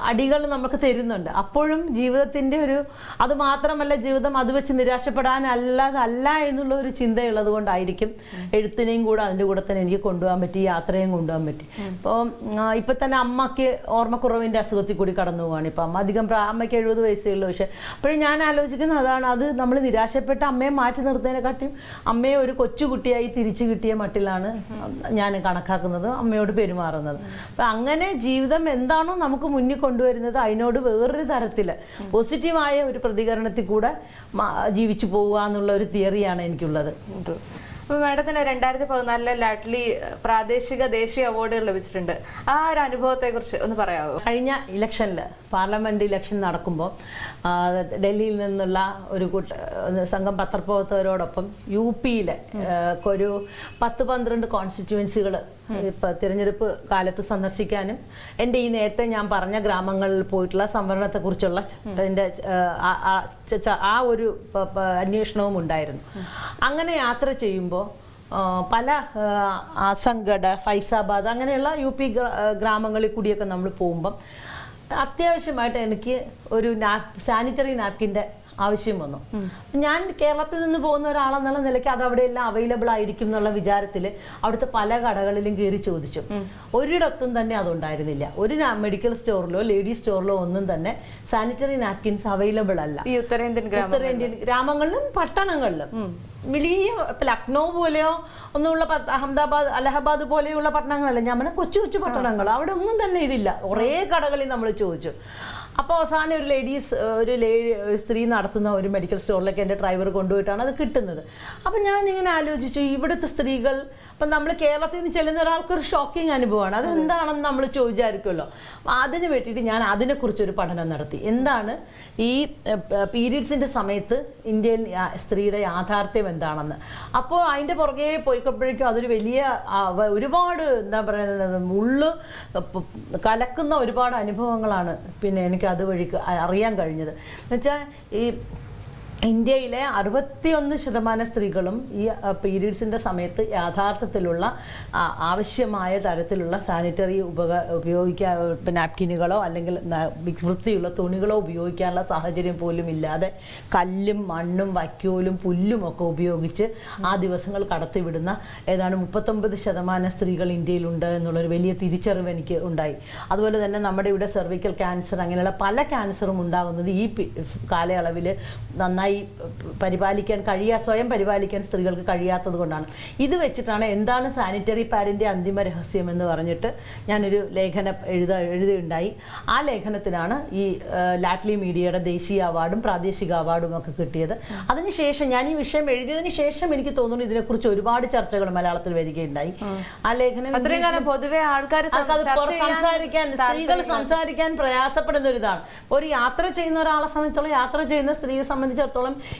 അടികൾ നമുക്ക് തരുന്നുണ്ട്. അപ്പോഴും ജീവിതത്തിന്റെ ഒരു അത് മാത്രമല്ല ജീവിതം അത് വെച്ച് നിരാശപ്പെടാനല്ലാതല്ല എന്നുള്ള ഒരു ചിന്തയുള്ളത് കൊണ്ടായിരിക്കും എഴുത്തിനെയും കൂടെ അതിന്റെ കൂടെ തന്നെ എനിക്ക് കൊണ്ടുപോകാൻ പറ്റി യാത്രയും കൊണ്ടുപോകാൻ പറ്റി. അപ്പോൾ ഇപ്പം തന്നെ അമ്മയ്ക്ക് ഓർമ്മക്കുറവിന്റെ അസുഖത്തിൽ കൂടി കടന്നു പോവാണ്. ഇപ്പം അമ്മ അധികം അമ്മയ്ക്ക് എഴുപത് വയസ്സേ ഉള്ളൂ. പക്ഷേ അപ്പോഴും ഞാൻ ആലോചിക്കുന്നത് അതാണ് അത് നമ്മൾ നിരാശപ്പെട്ട അമ്മയെ മാറ്റി നിർത്തുന്നതിനെക്കാട്ടിയും അമ്മയെ ഒരു കൊച്ചുകുട്ടിയായി തിരിച്ചു കിട്ടിയ മട്ടിലാണ് ഞാൻ കണക്കാക്കുന്നത് അമ്മയോട് പെരുമാറുന്നത്. അപ്പം അങ്ങനെ ജീവിതം എന്താണോ നമുക്ക് മുന്നിൽ കൊണ്ടുവരുന്നത് അതിനോട് വേറൊരു തരത്തിൽ പോസിറ്റീവായ ഒരു പ്രതികരണത്തിൽ കൂടെ ജീവിച്ചു പോവുക എന്നുള്ള ഒരു തിയറിയാണ് എനിക്കുള്ളത്. അപ്പൊ മാഡത്തിന് രണ്ടായിരത്തി പതിനാലിലെ ലാറ്റ്ലി പ്രാദേശിക ദേശീയ അവാർഡുകൾ ലഭിച്ചിട്ടുണ്ട്. ആ ഒരു അനുഭവത്തെ കുറിച്ച് ഒന്ന് പറയാമോ കഴിഞ്ഞ ഇലക്ഷനിൽ പാർലമെന്റ് ഇലക്ഷൻ നടക്കുമ്പോൾ ഡൽഹിയിൽ നിന്നുള്ള ഒരു കൂട്ട സംഘം പത്രപ്രവർത്തകരോടൊപ്പം യു പിയിലെ ഒരു പത്ത് പന്ത്രണ്ട് കോൺസ്റ്റിറ്റ്യുവൻസികൾ ഇപ്പം തിരഞ്ഞെടുപ്പ് കാലത്ത് സന്ദർശിക്കാനും എന്റെ ഈ നേരത്തെ ഞാൻ പറഞ്ഞ ഗ്രാമങ്ങളിൽ പോയിട്ടുള്ള സംവരണത്തെ കുറിച്ചുള്ള എന്റെ ആ- ഒരു അന്വേഷണവും ഉണ്ടായിരുന്നു. അങ്ങനെ യാത്ര ചെയ്യുമ്പോൾ പല അസംഘട ഫൈസാബാദ് അങ്ങനെയുള്ള യു പി ഗ്രാമങ്ങളിൽ കൂടിയൊക്കെ നമ്മൾ പോകുമ്പം അത്യാവശ്യമായിട്ട് എനിക്ക് ഒരു നാപ് സാനിറ്ററി നാപ്കിന്റെ ആവശ്യം വന്നു. ഞാൻ കേരളത്തിൽ നിന്ന് പോകുന്ന ഒരാളെന്നുള്ള നിലയ്ക്ക് അത് അവിടെ എല്ലാം അവൈലബിൾ ആയിരിക്കും എന്നുള്ള വിചാരത്തിൽ അവിടുത്തെ പല കടകളിലും കയറി ചോദിച്ചു. ഒരിടത്തും തന്നെ അതുണ്ടായിരുന്നില്ല. ഒരു മെഡിക്കൽ സ്റ്റോറിലോ ലേഡീസ് സ്റ്റോറിലോ ഒന്നും തന്നെ സാനിറ്ററി നാപ്കിൻസ് അവൈലബിൾ അല്ല. ഈ ഉത്തരേന്ത്യൻ ഉത്തരേന്ത്യൻ ഗ്രാമങ്ങളിലും പട്ടണങ്ങളിലും. വലിയ ഇപ്പൊ ലക്നൗ പോലെയോ ഒന്നുമുള്ള അഹമ്മദാബാദ് അലഹബാദ് പോലെയുള്ള പട്ടണങ്ങളല്ല. ഞാൻ പറഞ്ഞ കൊച്ചു കൊച്ചു പട്ടണങ്ങൾ അവിടെ ഒന്നും തന്നെ ഇതില്ല. കുറേ കടകളിൽ നമ്മൾ ചോദിച്ചു. അപ്പോൾ അവസാനം ഒരു ലേഡീസ് ഒരു ലേഡി ഒരു സ്ത്രീ നടത്തുന്ന ഒരു മെഡിക്കൽ സ്റ്റോറിലേക്ക് എന്റെ ഡ്രൈവർ കൊണ്ടുപോയിട്ടാണ് അത് കിട്ടുന്നത്. അപ്പം ഞാൻ ഇങ്ങനെ ആലോചിച്ചു ഇവിടുത്തെ സ്ത്രീകൾ ഇപ്പം നമ്മൾ കേരളത്തിൽ നിന്ന് ചെല്ലുന്ന ഒരാൾക്ക് ഒരു ഷോക്കിംഗ് അനുഭവമാണ്. അത് എന്താണെന്ന് നമ്മൾ ചോദിച്ചായിരിക്കുമല്ലോ. അപ്പം അതിന് വേണ്ടിയിട്ട് ഞാൻ അതിനെക്കുറിച്ചൊരു പഠനം നടത്തി. എന്താണ് ഈ പീരീഡ്സിന്റെ സമയത്ത് ഇന്ത്യയിൽ സ്ത്രീയുടെ യാഥാർത്ഥ്യം എന്താണെന്ന്. അപ്പോൾ അതിന്റെ പുറകെ പോയിക്കപ്പോഴേക്കും അതൊരു വലിയ ഒരുപാട് എന്താ പറയുന്നത് ഉള്ളു കലക്കുന്ന ഒരുപാട് അനുഭവങ്ങളാണ് പിന്നെ എനിക്ക് അതുവഴി ക- അറിയാൻ കഴിഞ്ഞത്. എന്നുവെച്ചാൽ ഈ ഇന്ത്യയിലെ അറുപത്തിയൊന്ന് ശതമാനം സ്ത്രീകളും ഈ പീരീഡ്സിന്റെ സമയത്ത് യാഥാർത്ഥത്തിലുള്ള ആവശ്യമായ തരത്തിലുള്ള സാനിറ്ററി ഉപക ഉപയോഗിക്കാൻ നാപ്കിനുകളോ അല്ലെങ്കിൽ വൃത്തിയുള്ള തുണികളോ ഉപയോഗിക്കാനുള്ള സാഹചര്യം പോലും ഇല്ലാതെ കല്ലും മണ്ണും വൈക്കോലും പുല്ലും ഒക്കെ ഉപയോഗിച്ച് ആ ദിവസങ്ങൾ കടത്തിവിടുന്ന ഏതാണ്ട് മുപ്പത്തൊമ്പത് ശതമാനം സ്ത്രീകൾ ഇന്ത്യയിലുണ്ട് എന്നുള്ളൊരു വലിയ തിരിച്ചറിവ് എനിക്ക് ഉണ്ടായി. അതുപോലെ തന്നെ നമ്മുടെ ഇവിടെ സെർവിക്കൽ ക്യാൻസർ അങ്ങനെയുള്ള പല ക്യാൻസറും ഉണ്ടാകുന്നത് ഈ കാലയളവിൽ നന്നായി നന്നായി പരിപാലിക്കാൻ കഴിയാ സ്വയം പരിപാലിക്കാൻ സ്ത്രീകൾക്ക് കഴിയാത്തത് കൊണ്ടാണ്. ഇത് വെച്ചിട്ടാണ് എന്താണ് സാനിറ്ററി പാഡിന്റെ അന്തിമ രഹസ്യം എന്ന് പറഞ്ഞിട്ട് ഞാനൊരു ലേഖനം എഴുത എഴുതിയുണ്ടായി. ആ ലേഖനത്തിനാണ് ഈ ലാറ്റ്ലി മീഡിയയുടെ ദേശീയ അവാർഡും പ്രാദേശിക അവാർഡും ഒക്കെ കിട്ടിയത്. അതിനുശേഷം ഞാൻ ഈ വിഷയം എഴുതിയതിന് ശേഷം എനിക്ക് തോന്നുന്നു ഇതിനെക്കുറിച്ച് ഒരുപാട് ചർച്ചകൾ മലയാളത്തിൽ വരികയുണ്ടായി. ആ. ലേഖനം അത്രയും കാലം പൊതുവെ ആൾക്കാർ ആൾക്കാർ സംസാരിക്കാൻ സ്ത്രീകൾ സംസാരിക്കാൻ പ്രയാസപ്പെടുന്ന ഒരു ഇതാണ് ഒരു യാത്ര ചെയ്യുന്ന ഒരാളെ സംബന്ധിച്ചോളം യാത്ര ചെയ്യുന്ന സ്ത്രീയെ സംബന്ധിച്ചിടത്തോളം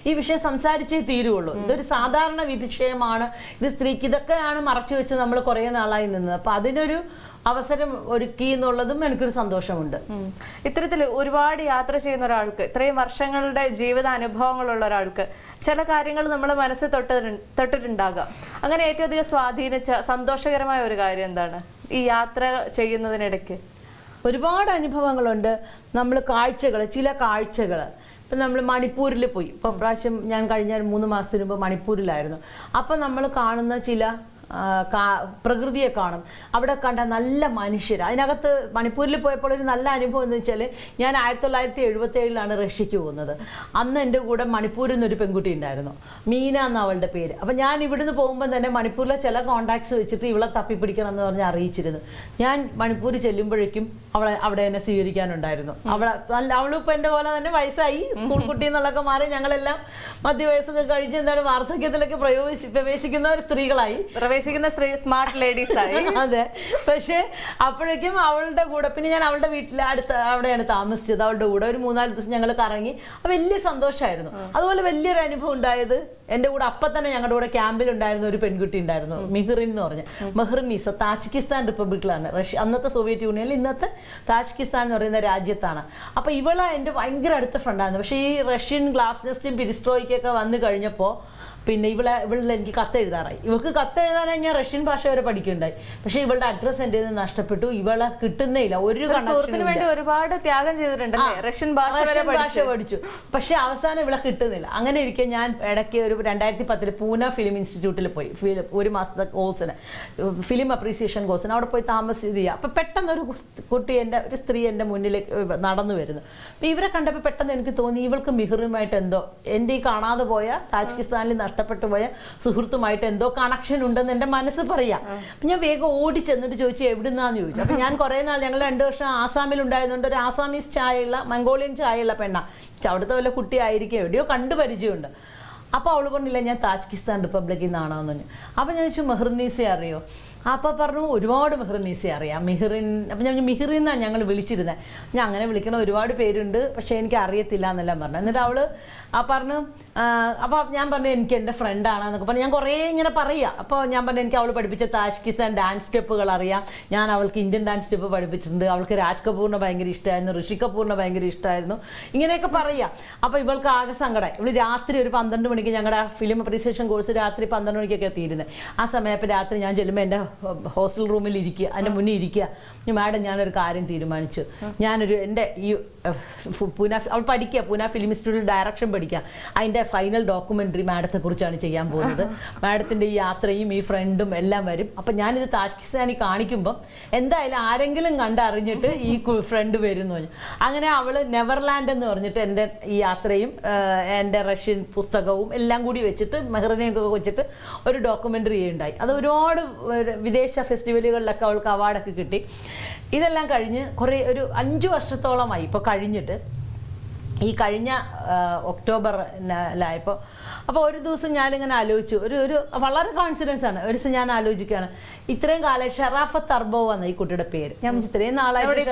ഈ വിഷയം സംസാരിച്ചേ തീരുള്ളൂ. ഇതൊരു സാധാരണ വിഷയമാണ് ഇത് സ്ത്രീക്ക് ഇതൊക്കെയാണ് മറച്ചു വെച്ച് നമ്മൾ കുറേ നാളായി നിന്നത്. അപ്പൊ അതിനൊരു അവസരം ഒരുക്കി എന്നുള്ളതും എനിക്കൊരു സന്തോഷമുണ്ട്. ഇത്തരത്തിൽ ഒരുപാട് യാത്ര ചെയ്യുന്ന ഒരാൾക്ക് ഇത്രയും വർഷങ്ങളുടെ ജീവിത അനുഭവങ്ങളുള്ള ഒരാൾക്ക് ചില കാര്യങ്ങൾ നമ്മൾ മനസ്സിൽ തൊട്ട് തൊട്ടിട്ടുണ്ടാകാം. അങ്ങനെ ഏറ്റവും അധികം സ്വാധീനിച്ച സന്തോഷകരമായ ഒരു കാര്യം എന്താണ്? ഈ യാത്ര ചെയ്യുന്നതിനിടയ്ക്ക്. ഒരുപാട് അനുഭവങ്ങളുണ്ട്. നമ്മൾ കാഴ്ചകൾ ചില കാഴ്ചകൾ ഇപ്പം നമ്മൾ മണിപ്പൂരിൽ പോയി. ഇപ്പം പ്രാവശ്യം ഞാൻ കഴിഞ്ഞ മൂന്ന് മാസത്തിന് മുമ്പ് മണിപ്പൂരിലായിരുന്നു. അപ്പം നമ്മൾ കാണുന്ന ചില പ്രകൃതിയെ കാണും. അവിടെ കണ്ട നല്ല മനുഷ്യർ അതിനകത്ത് മണിപ്പൂരിൽ പോയപ്പോൾ ഒരു നല്ല അനുഭവം എന്ന് വെച്ചാൽ ഞാൻ ആയിരത്തി തൊള്ളായിരത്തി എഴുപത്തി ഏഴിലാണ് റഷ്യക്ക് പോകുന്നത്. അന്ന് എന്റെ കൂടെ മണിപ്പൂരിൽ നിന്നൊരു പെൺകുട്ടി ഉണ്ടായിരുന്നു. മീന എന്ന അവളുടെ പേര്. അപ്പം ഞാൻ ഇവിടുന്ന് പോകുമ്പോൾ തന്നെ മണിപ്പൂരിലെ ചില കോണ്ടാക്ട്സ് വെച്ചിട്ട് ഇവളെ തപ്പിപ്പിടിക്കണം എന്ന് പറഞ്ഞ് അറിയിച്ചിരുന്നു. ഞാൻ മണിപ്പൂർ ചെല്ലുമ്പോഴേക്കും അവളെ അവിടെ എന്നെ സ്വീകരിക്കാനുണ്ടായിരുന്നു. അവളെ നല്ല അവളും ഇപ്പം എന്റെ പോലെ തന്നെ വയസ്സായി. സ്കൂൾ കുട്ടി എന്നുള്ളതൊക്കെ മാറി ഞങ്ങളെല്ലാം മധ്യവയസ്സൊക്കെ കഴിഞ്ഞ് എന്താണ് വാർദ്ധക്യത്തിലൊക്കെ പ്രയോഗിച്ച് പ്രവേശിക്കുന്ന സ്ത്രീകളായി. പ്രവേശിക്കുന്ന സ്ത്രീ സ്മാർട്ട് ലേഡീസ് ആയി. (laughs) അതെ. പക്ഷെ അപ്പോഴേക്കും അവളുടെ കൂടെ പിന്നെ ഞാൻ അവളുടെ വീട്ടിൽ അടുത്ത അവിടെയാണ് താമസിച്ചത്. അവളുടെ കൂടെ ഒരു മൂന്നാൽ ദിവസം ഞങ്ങൾ കറങ്ങി. അത് വലിയ സന്തോഷമായിരുന്നു അതുപോലെ വലിയൊരു അനുഭവം ഉണ്ടായത് എന്റെ കൂടെ അപ്പം തന്നെ ഞങ്ങളുടെ കൂടെ ക്യാമ്പിൽ ഉണ്ടായിരുന്ന ഒരു പെൺകുട്ടി ഉണ്ടായിരുന്നു. മിഹ്റിൻ എന്ന് പറഞ്ഞ. മെഹ്റിനീസ താജിക്കിസ്ഥാൻ റിപ്പബ്ലിക്കിലാണ്. റഷ്യ അന്നത്തെ സോവിയറ്റ് യൂണിയനിൽ ഇന്നത്തെ താജിക്കിസ്ഥാൻ എന്ന് പറയുന്ന രാജ്യത്താണ്. അപ്പോൾ ഇവളെ എന്റെ ഭയങ്കര അടുത്ത ഫ്രണ്ടായിരുന്നു പക്ഷേ ഈ റഷ്യൻ ഗ്ലാസ് നെസ്റ്റും പിരിസ്ട്രോയ്ക്കൊക്കെ വന്നു കഴിഞ്ഞപ്പോൾ പിന്നെ ഇവളെ ഇവളിൽ എനിക്ക് കത്ത് എഴുതാറായി. ഇവൾക്ക് കത്ത് എഴുതാനായി ഞാൻ റഷ്യൻ ഭാഷ വരെ പഠിക്കുന്നുണ്ടായി. പക്ഷെ ഇവളുടെ അഡ്രസ് എന്റെ കയ്യിൽ നിന്ന് നഷ്ടപ്പെട്ടു. ഇവളെ കിട്ടുന്നേയില്ല. ഒരു സുഹൃത്തിന് വേണ്ടി ഒരുപാട് ത്യാഗം ചെയ്തിട്ടുണ്ട് റഷ്യൻ ഭാഷ പഠിച്ചു. പക്ഷെ അവസാനം ഇവളെ കിട്ടുന്നില്ല. അങ്ങനെ ഇരിക്കെ ഞാൻ ഇടയ്ക്ക് ഒരു രണ്ടായിരത്തി പത്തിൽ പൂന ഫിലിം ഇൻസ്റ്റിറ്റ്യൂട്ടിൽ പോയി. ഫിലിം ഒരു മാസത്തെ കോഴ്സിന്. ഫിലിം അപ്രീസിയേഷൻ കോഴ്സിന്. അവിടെ പോയി താമസിച്ച് ചെയ്യുക അപ്പം പെട്ടെന്ന് ഒരു കുട്ടി എന്റെ ഒരു സ്ത്രീ എന്റെ മുന്നിലേക്ക് നടന്നു വരുന്നു. അപ്പം ഇവരെ കണ്ടപ്പോൾ പെട്ടെന്ന് എനിക്ക് തോന്നി ഇവൾക്ക് മിഹറുമായിട്ട് എന്തോ എന്റെ ഈ കാണാതെ പോയ താജിക്കിസ്ഥാനിൽ നഷ്ടപ്പെട്ടു പോയ സുഹൃത്തുമായിട്ട് എന്തോ കണക്ഷൻ ഉണ്ടെന്ന് എന്റെ മനസ്സ് പറയാ. അപ്പം ഞാൻ വേഗം ഓടി ചെന്നിട്ട് ചോദിച്ചു എവിടുന്നാന്ന്? ചോദിച്ചു. അപ്പം ഞാൻ കുറേ നാൾ ഞങ്ങൾ രണ്ട് വർഷം ആസാമിൽ ഉണ്ടായിരുന്നുണ്ട് ഒരു ആസാമീസ് ചായയുള്ള മംഗോളിയൻ ചായയുള്ള പെണ്ണ. അവിടുത്തെ വല്ല കുട്ടിയായിരിക്കും എവിടെയോ കണ്ടു പരിചയമുണ്ട്. അപ്പോൾ അവൾ പറഞ്ഞില്ല ഞാൻ താജ്കിസ്ഥാൻ റിപ്പബ്ലിക്കിൽ നിന്നാണെന്ന് പറഞ്ഞു. അപ്പോൾ ഞാൻ ചോദിച്ചു മെഹ്റിനീസെ അറിയോ? അപ്പോൾ പറഞ്ഞു ഒരുപാട് മെഹ്റിനീസെ അറിയാം. മെഹ്റിൻ അപ്പം ഞാൻ മിഹ്റിൻ എന്നാണ് ഞങ്ങൾ വിളിച്ചിരുന്നത് ഞാൻ അങ്ങനെ വിളിക്കണ ഒരുപാട് പേരുണ്ട് പക്ഷേ എനിക്ക് അറിയത്തില്ല എന്നെല്ലാം പറഞ്ഞു. എന്നിട്ട് അവൾ ആ പറഞ്ഞു അപ്പോൾ ഞാൻ പറഞ്ഞു എനിക്ക് എന്റെ ഫ്രണ്ടാണെന്നൊക്കെ പറഞ്ഞു. ഞാൻ കുറേ ഇങ്ങനെ പറയുക അപ്പോൾ ഞാൻ പറഞ്ഞു എനിക്ക് അവൾ പഠിപ്പിച്ച താജ്കിസ്ഥാൻ ഡാൻസ് സ്റ്റെപ്പുകൾ അറിയാം. ഞാൻ അവൾക്ക് ഇന്ത്യൻ ഡാൻസ് സ്റ്റെപ്പ് പഠിപ്പിച്ചിട്ടുണ്ട്. അവൾക്ക് രാജ് കപൂറിനെ ഭയങ്കര ഇഷ്ടമായിരുന്നു ഋഷി കപൂറിനെ ഭയങ്കര ഇഷ്ടമായിരുന്നു ഇങ്ങനെയൊക്കെ പറയുക അപ്പോൾ ഇവൾക്ക് ആകെ സങ്കടം ഇവൾ രാത്രി ഒരു പന്ത്രണ്ട് മണിക്ക് ഞങ്ങളുടെ ഫിലിം അപ്രീസിയേഷൻ കോഴ്സ് രാത്രി പന്ത്രണ്ട് മണിക്കൊക്കെ തീരുന്നത് ആ സമയപ്പോൾ രാത്രി ഞാൻ ചെല്ലുമ്പോൾ എന്റെ ഹോസ്റ്റൽ റൂമിൽ ഇരിക്കുക അതിന്റെ മുന്നിൽ ഇരിക്കുക മാഡം ഞാനൊരു കാര്യം തീരുമാനിച്ചു. ഞാനൊരു എന്റെ ഈ പൂന അവൾ പഠിക്കുക. പൂന ഫിലിം ഇൻസ്റ്റിറ്റ്യൂട്ടിൽ ഡയറക്ഷൻ പഠിക്കുക. അതിന്റെ ഫൈനൽ ഡോക്യുമെന്ററി മാഡത്തെ കുറിച്ചാണ് ചെയ്യാൻ പോകുന്നത്. മാഡത്തിന്റെ ഈ യാത്രയും ഈ ഫ്രണ്ടും എല്ലാം വരും. അപ്പം ഞാനിത് താഷ്കിസ്ഥാനി കാണിക്കുമ്പം എന്തായാലും ആരെങ്കിലും കണ്ടറിഞ്ഞിട്ട് ഈ ഫ്രണ്ട് വരും എന്ന് അങ്ങനെ അവൾ നെവർലാൻഡ് എന്ന് പറഞ്ഞിട്ട് എന്റെ ഈ യാത്രയും എന്റെ റഷ്യൻ പുസ്തകവും എല്ലാം കൂടി വെച്ചിട്ട് മെഹറിനെയൊക്കെ വെച്ചിട്ട് ഒരു ഡോക്യുമെന്ററി ഉണ്ടായി. അത് ഒരുപാട് വിദേശ ഫെസ്റ്റിവലുകളിലൊക്കെ അവൾക്ക് അവാർഡൊക്കെ കിട്ടി. ഇതെല്ലാം കഴിഞ്ഞ് കുറേ ഒരു അഞ്ച് വർഷത്തോളമായി. ഇപ്പോൾ കഴിഞ്ഞിട്ട് ഈ കഴിഞ്ഞ ഒക്ടോബറിലായപ്പോൾ അപ്പോൾ ഒരു ദിവസം ഞാനിങ്ങനെ ആലോചിച്ചു. ഒരു ഒരു വളരെ കോൺഫിഡൻസ് ആണ്. ഒരു ദിവസം ഞാൻ ആലോചിക്കുകയാണ്. ഇത്രയും കാലം ഷെറാഫത്ത് അർബോവ് എന്ന ഈ കുട്ടിയുടെ പേര്. ഞാൻ ഇത്രയും നാളായിട്ട്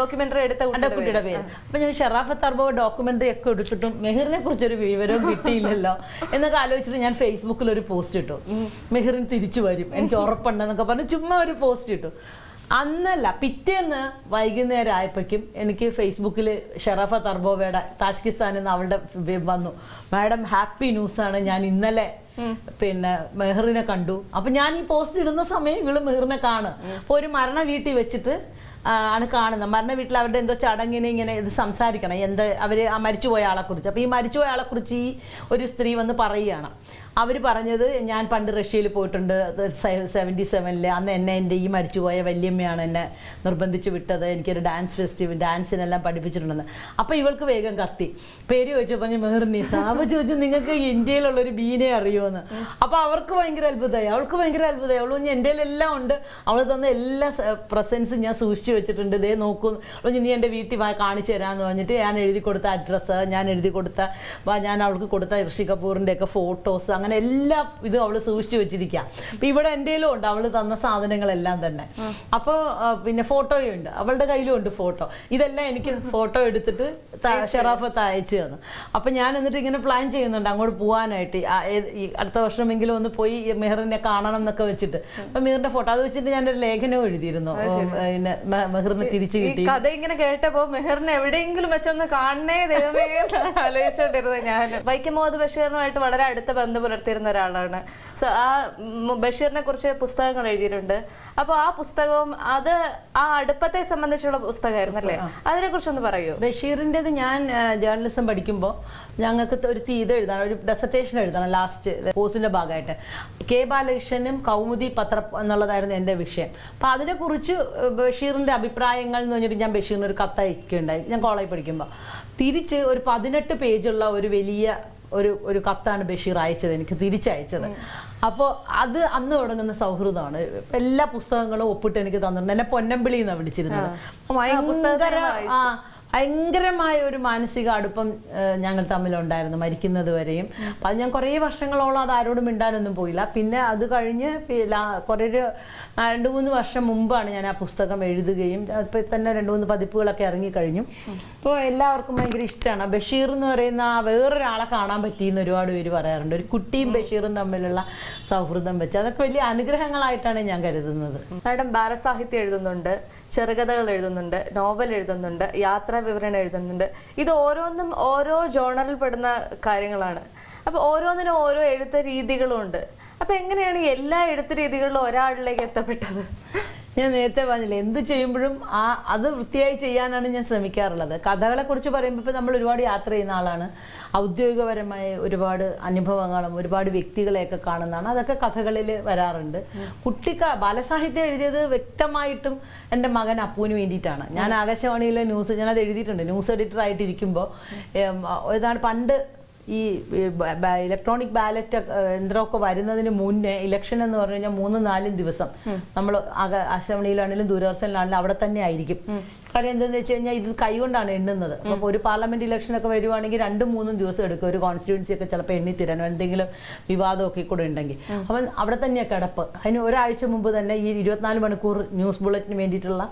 ഡോക്യുമെന്ററി എടുത്ത കുട്ടിയുടെ കുട്ടിയുടെ പേര്. അപ്പൊ ഞാൻ ഷെറാഫത്ത് അർബോ ഡോക്യുമെന്ററി ഒക്കെ എടുത്തിട്ടും മെഹറിനെ കുറിച്ചൊരു വിവരവും കിട്ടിയില്ലല്ലോ എന്നൊക്കെ ആലോചിച്ചിട്ട് ഞാൻ ഫേസ്ബുക്കിൽ ഒരു പോസ്റ്റ് ഇട്ടു. മെഹറിൻ തിരിച്ചു വരും. എനിക്ക് ഉറപ്പുണ്ടെന്നൊക്കെ പറഞ്ഞ് ചുമ്മാ ഒരു പോസ്റ്റ് ഇട്ടു. അന്നല്ല പിറ്റേന്ന് വൈകുന്നേരം ആയപ്പോഴേക്കും എനിക്ക് ഫേസ്ബുക്കിൽ ഷെറഫ തർബോവയുടെ താജ്കിസ്ഥാനിൽ നിന്ന് അവളുടെ വന്നു. മാഡം ഹാപ്പി ന്യൂസാണ്. ഞാൻ ഇന്നലെ പിന്നെ മെഹറിനെ കണ്ടു. അപ്പൊ ഞാൻ ഈ പോസ്റ്റ് ഇടുന്ന സമയം ഇവൾ മെഹറിനെ കാണും. അപ്പൊ ഒരു മരണ വീട്ടിൽ വെച്ചിട്ട് ആണ് കാണുന്നത്. മരണ വീട്ടിൽ അവരുടെ എന്തോ ചടങ്ങിനെ ഇങ്ങനെ ഇത് സംസാരിക്കണം. എന്ത് അവർ ആ മരിച്ചുപോയ ആളെ കുറിച്ച് അപ്പൊ ഈ മരിച്ചുപോയ ആളെ കുറിച്ച് ഈ ഒരു സ്ത്രീ വന്ന് പറയുകയാണ്. അവർ പറഞ്ഞത് ഞാൻ പണ്ട് റഷ്യയിൽ പോയിട്ടുണ്ട്. സെവന്റി സെവനിൽ അന്ന് എന്നെ എന്റെ ഈ മരിച്ചുപോയ വല്യമ്മയാണ് എന്നെ നിർബന്ധിച്ച് വിട്ടത്. എനിക്കൊരു ഡാൻസ് ഫെസ്റ്റിവൽ ഡാൻസിനെല്ലാം പഠിപ്പിച്ചിട്ടുണ്ടെന്ന്. അപ്പോൾ ഇവൾക്ക് വേഗം കത്തി. പേര് ചോദിച്ചപ്പോൾ പറഞ്ഞു മെഹർനിസ അപ്പോൾ ചോദിച്ചു നിങ്ങൾക്ക് ഇന്ത്യയിലുള്ളൊരു ബീനെ അറിയുമെന്ന് അപ്പോൾ അവർക്ക് ഭയങ്കര അത്ഭുതമായി അവൾക്ക് ഭയങ്കര അത്ഭുതമായി അവൾ പറഞ്ഞു എന്റെ എല്ലാം ഉണ്ട്. അവൾ തന്ന എല്ലാ പ്രസൻസും ഞാൻ സൂക്ഷിച്ചു വെച്ചിട്ടുണ്ട്. ഇതേ നോക്കൂ. പറഞ്ഞു, നീ എന്റെ വീട്ടിൽ കാണിച്ചു തരാമെന്ന് പറഞ്ഞിട്ട് ഞാൻ എഴുതി കൊടുത്ത അഡ്രസ്സ് ഞാൻ എഴുതി കൊടുത്ത ഞാൻ അവൾക്ക് കൊടുത്ത ഋഷി കപൂറിന്റെ ഒക്കെ ഫോട്ടോസ് അങ്ങനെ എല്ലാം ഇതും അവൾ സൂക്ഷിച്ചു വെച്ചിരിക്കുക അപ്പം ഇവിടെ എന്റെയിലും ഉണ്ട് അവൾ തന്ന സാധനങ്ങളെല്ലാം തന്നെ. അപ്പോൾ പിന്നെ ഫോട്ടോയും ഉണ്ട് അവളുടെ കയ്യിലും ഉണ്ട് ഫോട്ടോ. ഇതെല്ലാം എനിക്ക് ഫോട്ടോ എടുത്തിട്ട് ഷെറാഫത്ത് അയച്ചു തന്നു. അപ്പം ഞാൻ എന്നിട്ട് ഇങ്ങനെ പ്ലാൻ ചെയ്യുന്നുണ്ട് അങ്ങോട്ട് പോകാനായിട്ട് അടുത്ത വർഷമെങ്കിലും ഒന്ന് പോയി മെഹറിനെ കാണണം എന്നൊക്കെ വെച്ചിട്ട്. അപ്പം മെഹറിന്റെ ഫോട്ടോ അത് വെച്ചിട്ട് ഒരു ലേഖനവും എഴുതിയിരുന്നു. പിന്നെ മെഹറിനെ തിരിച്ചു കിട്ടി. കഥ ഇങ്ങനെ കേട്ടപ്പോ മെഹറിനെ എവിടെയെങ്കിലും വെച്ചൊന്ന് കാണണേ ദൈവമേ ആലോചിച്ചോണ്ടിരുന്നത് ഞാൻ വൈക്കം മുഹമ്മദ് ബഷീറിനുമായിട്ട് വളരെ അടുത്ത ബന്ധം പുലർത്തിയിരുന്ന ഒരാളാണ്. സോ ആ ബഷീറിനെ കുറിച്ച് പുസ്തകങ്ങൾ എഴുതിയിട്ടുണ്ട്. അപ്പോൾ ആ പുസ്തകവും അത് ആ അടുപ്പത്തെ സംബന്ധിച്ചുള്ള പുസ്തകമായിരുന്നു അല്ലേ? അതിനെ കുറിച്ചൊന്ന് പറയൂ. ബഷീറിന്റെത് ഞാൻ ജേർണലിസം പഠിക്കുമ്പോൾ ഞങ്ങൾക്ക് ഒരു ഇത് എഴുതണം ഒരു ഡെസർട്ടേഷൻ എഴുതണം ലാസ്റ്റ് കോഴ്സിന്റെ ഭാഗമായിട്ട്. കെ ബാലകൃഷ്ണനും കൗമുദി പത്രം എന്നുള്ളതായിരുന്നു എന്റെ വിഷയം. അപ്പം അതിനെക്കുറിച്ച് ബഷീറിന്റെ അഭിപ്രായങ്ങൾ എന്ന് പറഞ്ഞിട്ട് ഞാൻ ബഷീറിന് ഒരു കത്ത് അയക്കുകയുണ്ടായി ഞാൻ കോളേജിൽ പഠിക്കുമ്പോൾ തിരിച്ച് ഒരു പതിനെട്ട് പേജുള്ള ഒരു വലിയ ഒരു ഒരു കത്താണ് ബഷീർ അയച്ചത് എനിക്ക് തിരിച്ചയച്ചത്. അപ്പോൾ അത് അന്ന് തുടങ്ങുന്ന സൗഹൃദമാണ്. എല്ലാ പുസ്തകങ്ങളും ഒപ്പിട്ട് എനിക്ക് തന്നിട്ടുണ്ട്. എന്നെ പൊന്നമ്പിളി എന്നാണ് വിളിച്ചിരുന്നത്. ഭയങ്കര ആ ഭയങ്കരമായ ഒരു മാനസിക അടുപ്പം ഞങ്ങൾ തമ്മിലുണ്ടായിരുന്നു മരിക്കുന്നത് വരെയും. അത് ഞാൻ കുറേ വർഷങ്ങളോളം അത് ആരോടും മിണ്ടാനൊന്നും പോയില്ല. പിന്നെ അത് കഴിഞ്ഞ് കുറേ ഒരു രണ്ട് മൂന്ന് വർഷം മുമ്പാണ് ഞാൻ ആ പുസ്തകം എഴുതുകയും ഇപ്പം തന്നെ രണ്ട് മൂന്ന് പതിപ്പുകളൊക്കെ ഇറങ്ങിക്കഴിഞ്ഞു. അപ്പോൾ എല്ലാവർക്കും ഭയങ്കര ഇഷ്ടമാണ് ബഷീർ എന്ന് പറയുന്ന ആ വേറൊരാളെ കാണാൻ പറ്റിയെന്ന് ഒരുപാട് പേര് പറയാറുണ്ട്. ഒരു കുട്ടിയും ബഷീറും തമ്മിലുള്ള സൗഹൃദം വെച്ച്. അതൊക്കെ വലിയ അനുഗ്രഹങ്ങളായിട്ടാണ് ഞാൻ കരുതുന്നത്. മാഡം ബാലസാഹിത്യം എഴുതുന്നുണ്ട്. ചെറുകഥകൾ എഴുതുന്നുണ്ട് നോവൽ എഴുതുന്നുണ്ട് യാത്രാ വിവരണം എഴുതുന്നുണ്ട്. ഇത് ഓരോന്നും ഓരോ ജോണറിൽ പെടുന്ന കാര്യങ്ങളാണ്. അപ്പൊ ഓരോന്നിനും ഓരോ എഴുത്ത രീതികളും ഉണ്ട് അപ്പൊ എങ്ങനെയാണ് എല്ലാ എഴുത്ത് രീതികളിലും ഒരാളിലേക്ക് എത്തപ്പെട്ടത്? ഞാൻ നേരത്തെ പറഞ്ഞില്ല എന്ത് ചെയ്യുമ്പോഴും ആ അത് വൃത്തിയായി ചെയ്യാനാണ് ഞാൻ ശ്രമിക്കാറുള്ളത്. കഥകളെ കുറിച്ച് പറയുമ്പോൾ ഇപ്പം നമ്മൾ ഒരുപാട് യാത്ര ചെയ്യുന്ന ആളാണ്. ഔദ്യോഗികപരമായ ഒരുപാട് അനുഭവങ്ങളും ഒരുപാട് വ്യക്തികളെയൊക്കെ കാണുന്നതാണ്. അതൊക്കെ കഥകളിൽ വരാറുണ്ട്. കുട്ടിക്ക ബാലസാഹിത്യം എഴുതിയത് വ്യക്തമായിട്ടും എന്റെ മകൻ അപ്പുവിന് വേണ്ടിയിട്ടാണ്. ഞാൻ ആകാശവാണിയിലെ ന്യൂസ് ഞാനത് എഴുതിയിട്ടുണ്ട്. ന്യൂസ് എഡിറ്റർ ആയിട്ടിരിക്കുമ്പോൾ ഏതാണ് പണ്ട് ഈ ഇലക്ട്രോണിക് ബാലറ്റ് യന്ത്രമൊക്കെ വരുന്നതിന് മുന്നേ ഇലക്ഷൻ എന്ന് പറഞ്ഞു കഴിഞ്ഞാൽ മൂന്നും നാലും ദിവസം നമ്മൾ ആശാവണിയിലാണെങ്കിലും ദൂരദർശനിലാണെങ്കിലും അവിടെ തന്നെ ആയിരിക്കും. കാര്യം എന്താണെന്ന് വെച്ച് കഴിഞ്ഞാൽ ഇത് കൈകൊണ്ടാണ് എണ്ണുന്നത്. അപ്പോൾ ഒരു പാർലമെന്റ് ഇലക്ഷൻ ഒക്കെ വരുവാണെങ്കിൽ രണ്ടും മൂന്നും ദിവസം എടുക്കും. ഒരു കോൺസ്റ്റിറ്റ്യുവൻസി ഒക്കെ ചിലപ്പോൾ എണ്ണി തരാനോ എന്തെങ്കിലും വിവാദമൊക്കെ കൂടെ ഉണ്ടെങ്കിൽ. അപ്പം അവിടെ തന്നെയാണ് കിടപ്പ്. അതിന് ഒരാഴ്ച മുമ്പ് തന്നെ ഈ ഇരുപത്തിനാല് മണിക്കൂർ ന്യൂസ് ബുള്ളറ്റിന് വേണ്ടിയിട്ടുള്ള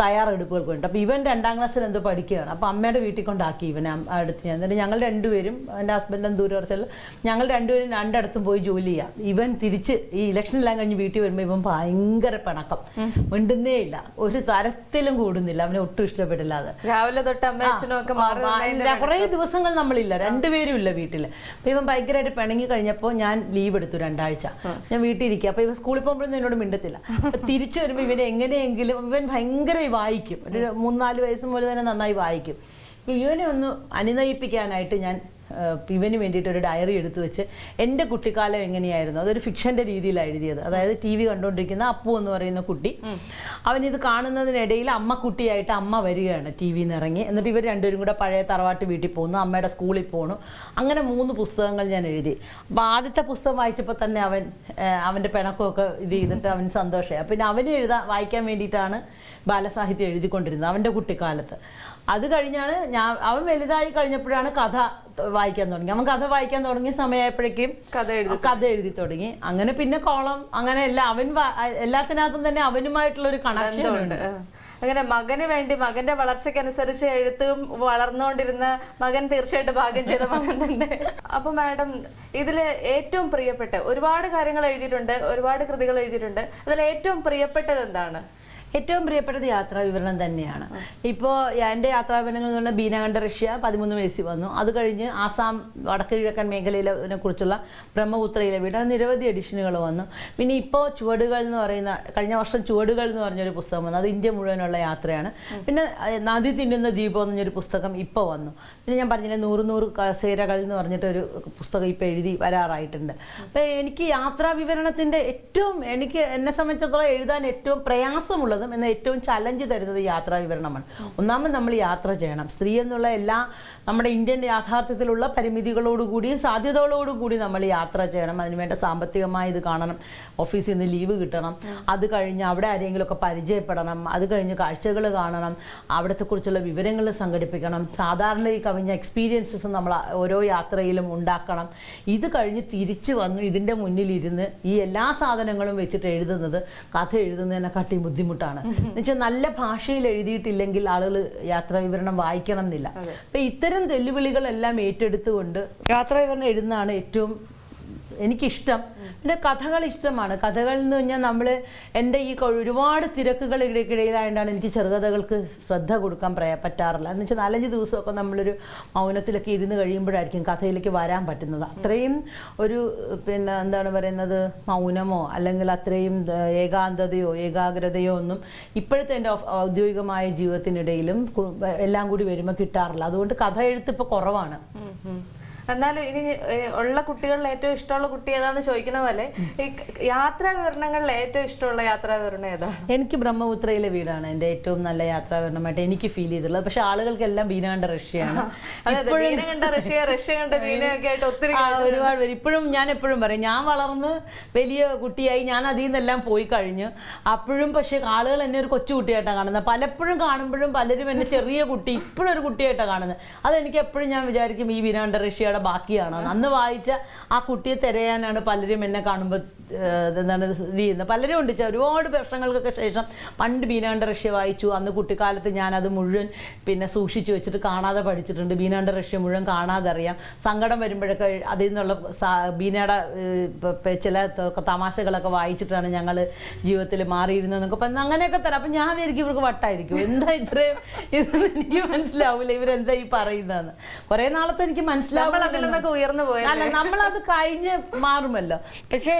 തയ്യാറെടുപ്പുകൾക്ക് വേണ്ടി അപ്പോൾ ഇവൻ രണ്ടാം ക്ലാസ്സിൽ എന്തോ പഠിക്കുകയാണ്. അപ്പോൾ അമ്മയുടെ വീട്ടിൽ കൊണ്ടാക്കി ഇവനെ അം- അടുത്ത് ഞാൻ. എന്നിട്ട് ഞങ്ങൾ രണ്ടുപേരും എന്റെ ഹസ്ബൻഡും കുറച്ചല്ല ഞങ്ങൾ രണ്ടുപേരും രണ്ടിടത്തും പോയി ജോലി ചെയ്യാം. ഇവൻ തിരിച്ച് ഈ ഇലക്ഷൻ എല്ലാം കഴിഞ്ഞ് വീട്ടിൽ വരുമ്പോൾ ഇവൻ ഭയങ്കര പിണക്കം. മിണ്ടുന്നേ ഇല്ല. ഒരു തരത്തിലും കൂടുന്നില്ല. അവനെ ഒട്ടും ഇഷ്ടപ്പെട്ടില്ല അത് രാവിലെ തൊട്ട് അമ്മ കുറേ ദിവസങ്ങൾ നമ്മളില്ല. രണ്ടുപേരും ഇല്ല വീട്ടിൽ അപ്പോൾ ഇവൻ ഭയങ്കരമായിട്ട് പിണങ്ങി കഴിഞ്ഞപ്പോൾ ഞാൻ ലീവ് എടുത്തു രണ്ടാഴ്ച. ഞാൻ വീട്ടിൽ ഇരിക്കുക. അപ്പോൾ ഇവൻ സ്കൂളിൽ പോകുമ്പോഴൊന്നും എന്നോട് മിണ്ടത്തില്ല. അപ്പൊ തിരിച്ചു വരുമ്പോൾ ഇവനെ എങ്ങനെയെങ്കിലും ഇവൻ വായിക്കും. ഒരു മൂന്നാൽ വയസ്സ് മുതൽ തന്നെ നന്നായി വായിക്കും. ഇവനെ ഒന്ന് അനുനയിപ്പിക്കാനായിട്ട് ഞാൻ ഇവന് വേണ്ടിയിട്ട് ഒരു ഡയറി എടുത്തു വെച്ച് എന്റെ കുട്ടിക്കാലം എങ്ങനെയായിരുന്നു? അതൊരു ഫിക്ഷന്റെ രീതിയിലാണ് എഴുതിയത്. അതായത് ടി വി കണ്ടുകൊണ്ടിരിക്കുന്ന അപ്പു എന്ന് പറയുന്ന കുട്ടി. അവനിത് കാണുന്നതിനിടയിൽ അമ്മ കുട്ടിയായിട്ട് അമ്മ വരികയാണ് ടി വിയിൽ നിന്ന് ഇറങ്ങി. എന്നിട്ട് ഇവർ രണ്ടുപേരും കൂടെ പഴയ തറവാട്ട് വീട്ടിൽ പോകുന്നു. അമ്മയുടെ സ്കൂളിൽ പോകുന്നു അങ്ങനെ മൂന്ന് പുസ്തകങ്ങൾ ഞാൻ എഴുതി. അപ്പോൾ ആദ്യത്തെ പുസ്തകം വായിച്ചപ്പോൾ തന്നെ അവൻ അവന്റെ പിണക്കമൊക്കെ ഇത് ചെയ്തിട്ട് അവൻ സന്തോഷമായി. പിന്നെ അവന് എഴുതാൻ വായിക്കാൻ വേണ്ടിയിട്ടാണ് ബാലസാഹിത്യം എഴുതിക്കൊണ്ടിരുന്നത് അവന്റെ കുട്ടിക്കാലത്ത്. അത് കഴിഞ്ഞാണ് ഞാൻ അവൻ വലുതായി കഴിഞ്ഞപ്പോഴാണ് കഥ വായിക്കാൻ തുടങ്ങി. അവൻ കഥ വായിക്കാൻ തുടങ്ങിയ സമയമായപ്പോഴേക്കും കഥ എഴുതി കഥ എഴുതി തുടങ്ങി. അങ്ങനെ പിന്നെ കോളം അങ്ങനെ എല്ലാം അവൻ എല്ലാത്തിനകത്തും തന്നെ അവനുമായിട്ടുള്ള ഒരു കണക്ഷൻ ഉണ്ട്. അങ്ങനെ മകന് വേണ്ടി മകന്റെ വളർച്ചയ്ക്കനുസരിച്ച് എഴുത്തും വളർന്നുകൊണ്ടിരുന്ന മകൻ തീർച്ചയായിട്ടും ഭാഗ്യം ചെയ്ത മകൻ തന്നെ. അപ്പൊ മാഡം ഇതിൽ ഏറ്റവും പ്രിയപ്പെട്ട ഒരുപാട് കാര്യങ്ങൾ എഴുതിയിട്ടുണ്ട് ഒരുപാട് കൃതികൾ എഴുതിയിട്ടുണ്ട്. അതിൽ ഏറ്റവും പ്രിയപ്പെട്ടത് എന്താണ് ഏറ്റവും പ്രിയപ്പെട്ടത് യാത്രാ വിവരണം തന്നെയാണ് ഇപ്പോൾ എന്റെ യാത്രാ വിവരണങ്ങൾ എന്ന് പറഞ്ഞാൽ ബീനാകണ്ഠ റഷ്യ പതിമൂന്ന് വയസ്സിൽ വന്നു. അത് കഴിഞ്ഞ് ആസാം വടക്ക് കിഴക്കൻ മേഖലയിലെ കുറിച്ചുള്ള ബ്രഹ്മപുത്രയിലെ വീട്. അത് നിരവധി എഡിഷനുകൾ വന്നു. പിന്നെ ഇപ്പോൾ ചുവടുകൾ എന്ന് പറയുന്ന കഴിഞ്ഞ വർഷം ചുവടുകൾ എന്ന് പറഞ്ഞൊരു പുസ്തകം വന്നു. അത് ഇന്ത്യ മുഴുവനുള്ള യാത്രയാണ്. പിന്നെ നദി തിന്നുന്ന ദീപം എന്ന് പറഞ്ഞൊരു പുസ്തകം ഇപ്പോൾ വന്നു. പിന്നെ ഞാൻ പറഞ്ഞില്ലേ നൂറ് നൂറ് കസേരകൾ എന്ന് പറഞ്ഞിട്ടൊരു പുസ്തകം ഇപ്പോൾ എഴുതി വരാറായിട്ടുണ്ട്. അപ്പോൾ എനിക്ക് യാത്രാ വിവരണത്തിന്റെ ഏറ്റവും എനിക്ക് എന്നെ സംബന്ധിച്ചിടത്തോളം എഴുതാൻ ഏറ്റവും പ്രയാസമുള്ളതും എന്നാൽ ഏറ്റവും ചലഞ്ച് തരുന്നത് യാത്രാ വിവരണമാണ്. ഒന്നാമത് നമ്മൾ യാത്ര ചെയ്യണം. സ്ത്രീ എന്നുള്ള എല്ലാ നമ്മുടെ ഇന്ത്യൻ യാഥാർത്ഥ്യത്തിലുള്ള പരിമിതികളോടുകൂടിയും സാധ്യതകളോടുകൂടി നമ്മൾ യാത്ര ചെയ്യണം. അതിനുവേണ്ട സാമ്പത്തികമായി ഇത് കാണണം. ഓഫീസിൽ നിന്ന് ലീവ് കിട്ടണം. അത് കഴിഞ്ഞ് അവിടെ ആരെങ്കിലുമൊക്കെ പരിചയപ്പെടണം. അത് കഴിഞ്ഞ് കാഴ്ചകൾ കാണണം. അവിടത്തെ കുറിച്ചുള്ള വിവരങ്ങൾ സംഘടിപ്പിക്കണം. സാധാരണ ഈ കവിഞ്ഞ എക്സ്പീരിയൻസസ് നമ്മൾ ഓരോ യാത്രയിലും ഉണ്ടാക്കണം. ഇത് കഴിഞ്ഞ് തിരിച്ചു വന്നു ഇതിന്റെ മുന്നിലിരുന്ന് ഈ എല്ലാ സാധനങ്ങളും വെച്ചിട്ട് എഴുതുന്നത് കഥ എഴുതുന്നതിനെക്കാട്ടി ബുദ്ധിമുട്ടാണ്. എന്നുവെച്ചാൽ നല്ല ഭാഷയിൽ എഴുതിയിട്ടില്ലെങ്കിൽ ആളുകൾ യാത്രാ വിവരണം വായിക്കണം എന്നില്ല അപ്പൊ ഇത്തരം വെല്ലുവിളികളെല്ലാം ഏറ്റെടുത്തുകൊണ്ട് യാത്രാ വിവരണം എഴുതുന്നതാണ് ഏറ്റവും എനിക്കിഷ്ടം. പിന്നെ കഥകൾ ഇഷ്ടമാണ്. കഥകൾ എന്ന് പറഞ്ഞാൽ നമ്മൾ എന്റെ ഈ ഒരുപാട് തിരക്കുകൾക്കിടയിലായതുകൊണ്ടാണ് എനിക്ക് ചെറുകഥകൾക്ക് ശ്രദ്ധ കൊടുക്കാൻ പ്രയ പറ്റാറില്ല. എന്ന് വെച്ചാൽ നാലഞ്ച് ദിവസമൊക്കെ നമ്മളൊരു മൗനത്തിലൊക്കെ ഇരുന്ന് കഴിയുമ്പോഴായിരിക്കും കഥയിലേക്ക് വരാൻ പറ്റുന്നത്. അത്രയും ഒരു പിന്നെ എന്താണ് പറയുന്നത് മൗനമോ അല്ലെങ്കിൽ അത്രയും ഏകാന്തതയോ ഏകാഗ്രതയോ ഒന്നും ഇപ്പോഴത്തെ എന്റെ ഔദ്യോഗികമായ ജീവിതത്തിനിടയിലും എല്ലാം കൂടി വരുമ്പോൾ കിട്ടാറില്ല. അതുകൊണ്ട് കഥ എഴുത്ത് ഇപ്പോൾ കുറവാണ്. എന്നാലും ഇനി ഉള്ള കുട്ടികളിൽ ഏറ്റവും ഇഷ്ടമുള്ള കുട്ടി ഏതാന്ന് ചോദിക്കുന്ന പോലെ ഈ യാത്രാ വിവരണങ്ങളിൽ ഏറ്റവും ഇഷ്ടമുള്ള യാത്രാ വിവരണം ഏതാണ് എനിക്ക് ബ്രഹ്മപുത്രയിലെ വീടാണ് എന്റെ ഏറ്റവും നല്ല യാത്രാ വിവരണമായിട്ട് എനിക്ക് ഫീൽ ചെയ്തിട്ടുള്ളത്. പക്ഷെ ആളുകൾക്കെല്ലാം ബീനാണ്ട റഷ്യയാണ്. (laughs) കണ്ട റഷ്യ റഷ്യ കണ്ട (laughs) ബീനയൊക്കെ ആയിട്ട് ഒത്തിരി ഒരുപാട് പേര്. ഇപ്പോഴും ഞാൻ എപ്പോഴും പറയും ഞാൻ വളർന്ന് വലിയ കുട്ടിയായി ഞാൻ അതിൽ നിന്നെല്ലാം പോയി കഴിഞ്ഞു. അപ്പോഴും പക്ഷെ ആളുകൾ എന്നെ ഒരു കൊച്ചു കുട്ടിയായിട്ടാണ് കാണുന്നത്. പലപ്പോഴും കാണുമ്പോഴും പലരും എന്നെ ചെറിയ കുട്ടി ഇപ്പോഴും ഒരു കുട്ടിയായിട്ടാണ് കാണുന്നത്. അതെനിക്ക് എപ്പോഴും ഞാൻ വിചാരിക്കും ഈ ബീനാണ്ട റഷ്യയുടെ ബാക്കിയാണ്? അന്ന് വായിച്ച ആ കുട്ടിയെ തിരയാനാണ് പലരും എന്നെ കാണുമ്പോൾ എന്താണ് ഇത് ചെയ്യുന്നത്. പലരും ഉണ്ട് ഒരുപാട് വർഷങ്ങൾക്കൊക്കെ ശേഷം പണ്ട് ബീനാണ്ട റഷ്യ വായിച്ചു. അന്ന് കുട്ടിക്കാലത്ത് ഞാനത് മുഴുവൻ പിന്നെ സൂക്ഷിച്ചു വെച്ചിട്ട് കാണാതെ പഠിച്ചിട്ടുണ്ട്. ബീനാണ്ട റഷ്യ മുഴുവൻ കാണാതെ അറിയാം സങ്കടം വരുമ്പോഴൊക്കെ അതിൽ നിന്നുള്ള ബീനയുടെ ചില തമാശകളൊക്കെ വായിച്ചിട്ടാണ് ഞങ്ങൾ ജീവിതത്തിൽ മാറിയിരുന്നതെന്നൊക്കെ പറഞ്ഞ് അങ്ങനെയൊക്കെ തരാം. അപ്പം ഞാൻ വിചാരിക്കും ഇവർക്ക് വട്ടായിരിക്കും. എന്താ ഇത്രയും ഇതൊന്നും എനിക്ക് മനസ്സിലാവില്ല ഇവരെന്താ ഈ പറയുന്നതെന്ന്. കുറേ നാളത്തെ എനിക്ക് മനസ്സിലാവില്ല അതിൽ നിന്നൊക്കെ ഉയർന്നു പോയത് അല്ല നമ്മളത് കഴിഞ്ഞ് മാറുമല്ലോ. പക്ഷേ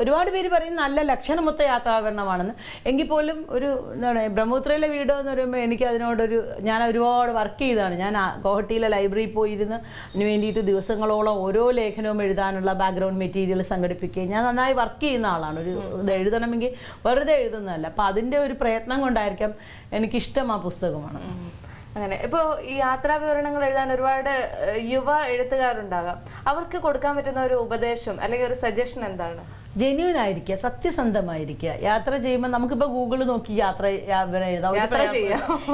ഒരുപാട് പേര് പറയും നല്ല ലക്ഷണമൊത്ത യാത്രാവരണമാണെന്ന്. എങ്കിൽ പോലും ഒരു എന്താണ് ബ്രഹ്മപുത്രയിലെ വീട് എന്ന് പറയുമ്പോൾ എനിക്ക് അതിനോടൊരു ഞാൻ ഒരുപാട് വർക്ക് ചെയ്തതാണ്. ഞാൻ ഗോഹട്ടിയിലെ ലൈബ്രറിയിൽ പോയിരുന്ന് അതിന് വേണ്ടിയിട്ട് ദിവസങ്ങളോളം ഓരോ ലേഖനവും എഴുതാനുള്ള ബാക്ക്ഗ്രൗണ്ട് മെറ്റീരിയൽ സംഘടിപ്പിക്കുകയും ഞാൻ നന്നായി വർക്ക് ചെയ്യുന്ന ആളാണ്. ഒരു ഇത് എഴുതണമെങ്കിൽ വെറുതെ എഴുതുന്നതല്ല. അപ്പം അതിന്റെ ഒരു പ്രയത്നം കൊണ്ടായിരിക്കാം എനിക്കിഷ്ടം ആ പുസ്തകമാണ്. അങ്ങനെ. ഇപ്പോ ഈ യാത്രാ വിവരണങ്ങൾ എഴുതാൻ ഒരുപാട് യുവ എഴുത്തുകാരുണ്ടാകാം. അവർക്ക് കൊടുക്കാൻ പറ്റുന്ന ഒരു ഉപദേശം അല്ലെങ്കിൽ ഒരു സജഷൻ എന്താണ്? ജെന്യൂൻ ആയിരിക്കുക സത്യസന്ധമായിരിക്കുക. യാത്ര ചെയ്യുമ്പോൾ നമുക്കിപ്പോൾ ഗൂഗിൾ നോക്കി യാത്ര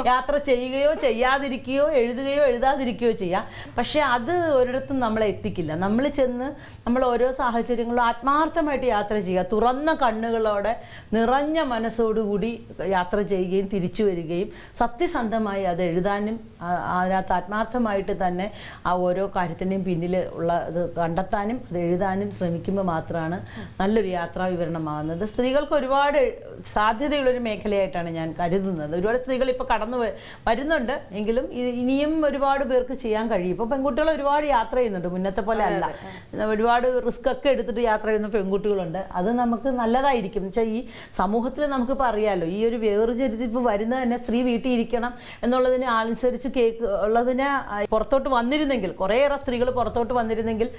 യാത്ര ചെയ്യുകയോ ചെയ്യാതിരിക്കുകയോ എഴുതുകയോ എഴുതാതിരിക്കുകയോ ചെയ്യാം. പക്ഷെ അത് ഒരിടത്തും നമ്മളെ എത്തിക്കില്ല. നമ്മൾ ചെന്ന് നമ്മൾ ഓരോ സാഹചര്യങ്ങളും ആത്മാർത്ഥമായിട്ട് യാത്ര ചെയ്യുക. തുറന്ന കണ്ണുകളോടെ നിറഞ്ഞ മനസ്സോടുകൂടി യാത്ര ചെയ്യുകയും തിരിച്ചു വരികയും സത്യസന്ധമായി അത് എഴുതാനും അതിനകത്ത് ആത്മാർത്ഥമായിട്ട് തന്നെ ആ ഓരോ കാര്യത്തിന്റെയും പിന്നിൽ ഉള്ള ഇത് കണ്ടെത്താനും അത് എഴുതാനും ശ്രമിക്കുമ്പോൾ മാത്രമാണ് നല്ലൊരു യാത്രാ വിവരണമാകുന്നത് സ്ത്രീകൾക്ക് ഒരുപാട് സാധ്യതയുള്ളൊരു മേഖലയായിട്ടാണ് ഞാൻ കരുതുന്നത്. ഒരുപാട് സ്ത്രീകൾ ഇപ്പോൾ കടന്നു വരുന്നുണ്ട്. എങ്കിലും ഇനിയും ഒരുപാട് പേർക്ക് ചെയ്യാൻ കഴിയും. ഇപ്പോൾ പെൺകുട്ടികൾ ഒരുപാട് യാത്ര ചെയ്യുന്നുണ്ട്. മുന്നത്തെ പോലെ അല്ല. ഒരുപാട് റിസ്ക് ഒക്കെ എടുത്തിട്ട് യാത്ര ചെയ്യുന്ന പെൺകുട്ടികളുണ്ട്. അത് നമുക്ക് നല്ലതായിരിക്കും. എന്ന് വെച്ചാൽ ഈ സമൂഹത്തിൽ നമുക്കിപ്പോൾ അറിയാമല്ലോ ഈ ഒരു വേർചരിതിപ്പ് വരുന്നത് തന്നെ സ്ത്രീ വീട്ടിൽ ഇരിക്കണം എന്നുള്ളതിന് അനുസരിച്ച് കേക്ക് ഉള്ളതിന് പുറത്തോട്ട് വന്നിരുന്നെങ്കിൽ കുറേയേറെ സ്ത്രീകൾ പുറത്തോട്ട് വന്നിരുന്നെങ്കിൽ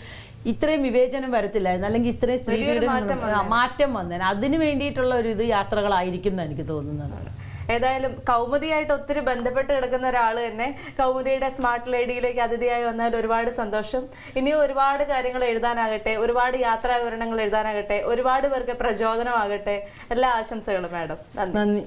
ഇത്രയും വിവേചനം വരത്തില്ലായിരുന്നു. അല്ലെങ്കിൽ ഇത്രയും സ്ത്രീ വലിയൊരു പീഡനം മാറ്റം വന്നേ വന്നേനെ. അതിന് വേണ്ടിയിട്ടുള്ള ഒരു ഇത് യാത്രകളായിരിക്കും എന്ന് എനിക്ക് തോന്നുന്നത്. ഏതായാലും കൗമുദിയായിട്ട് ഒത്തിരി ബന്ധപ്പെട്ട് കിടക്കുന്ന ഒരാൾ തന്നെ കൗമുദിയുടെ സ്മാർട്ട് ലേഡിയിലേക്ക് അതിഥിയായി വന്നാൽ ഒരുപാട് സന്തോഷം. ഇനിയും ഒരുപാട് കാര്യങ്ങൾ എഴുതാനാകട്ടെ ഒരുപാട് യാത്രാ വിവരണങ്ങൾ എഴുതാനാകട്ടെ ഒരുപാട് പേർക്ക് പ്രചോദനമാകട്ടെ. എല്ലാ ആശംസകളും മാഡം. നന്ദി.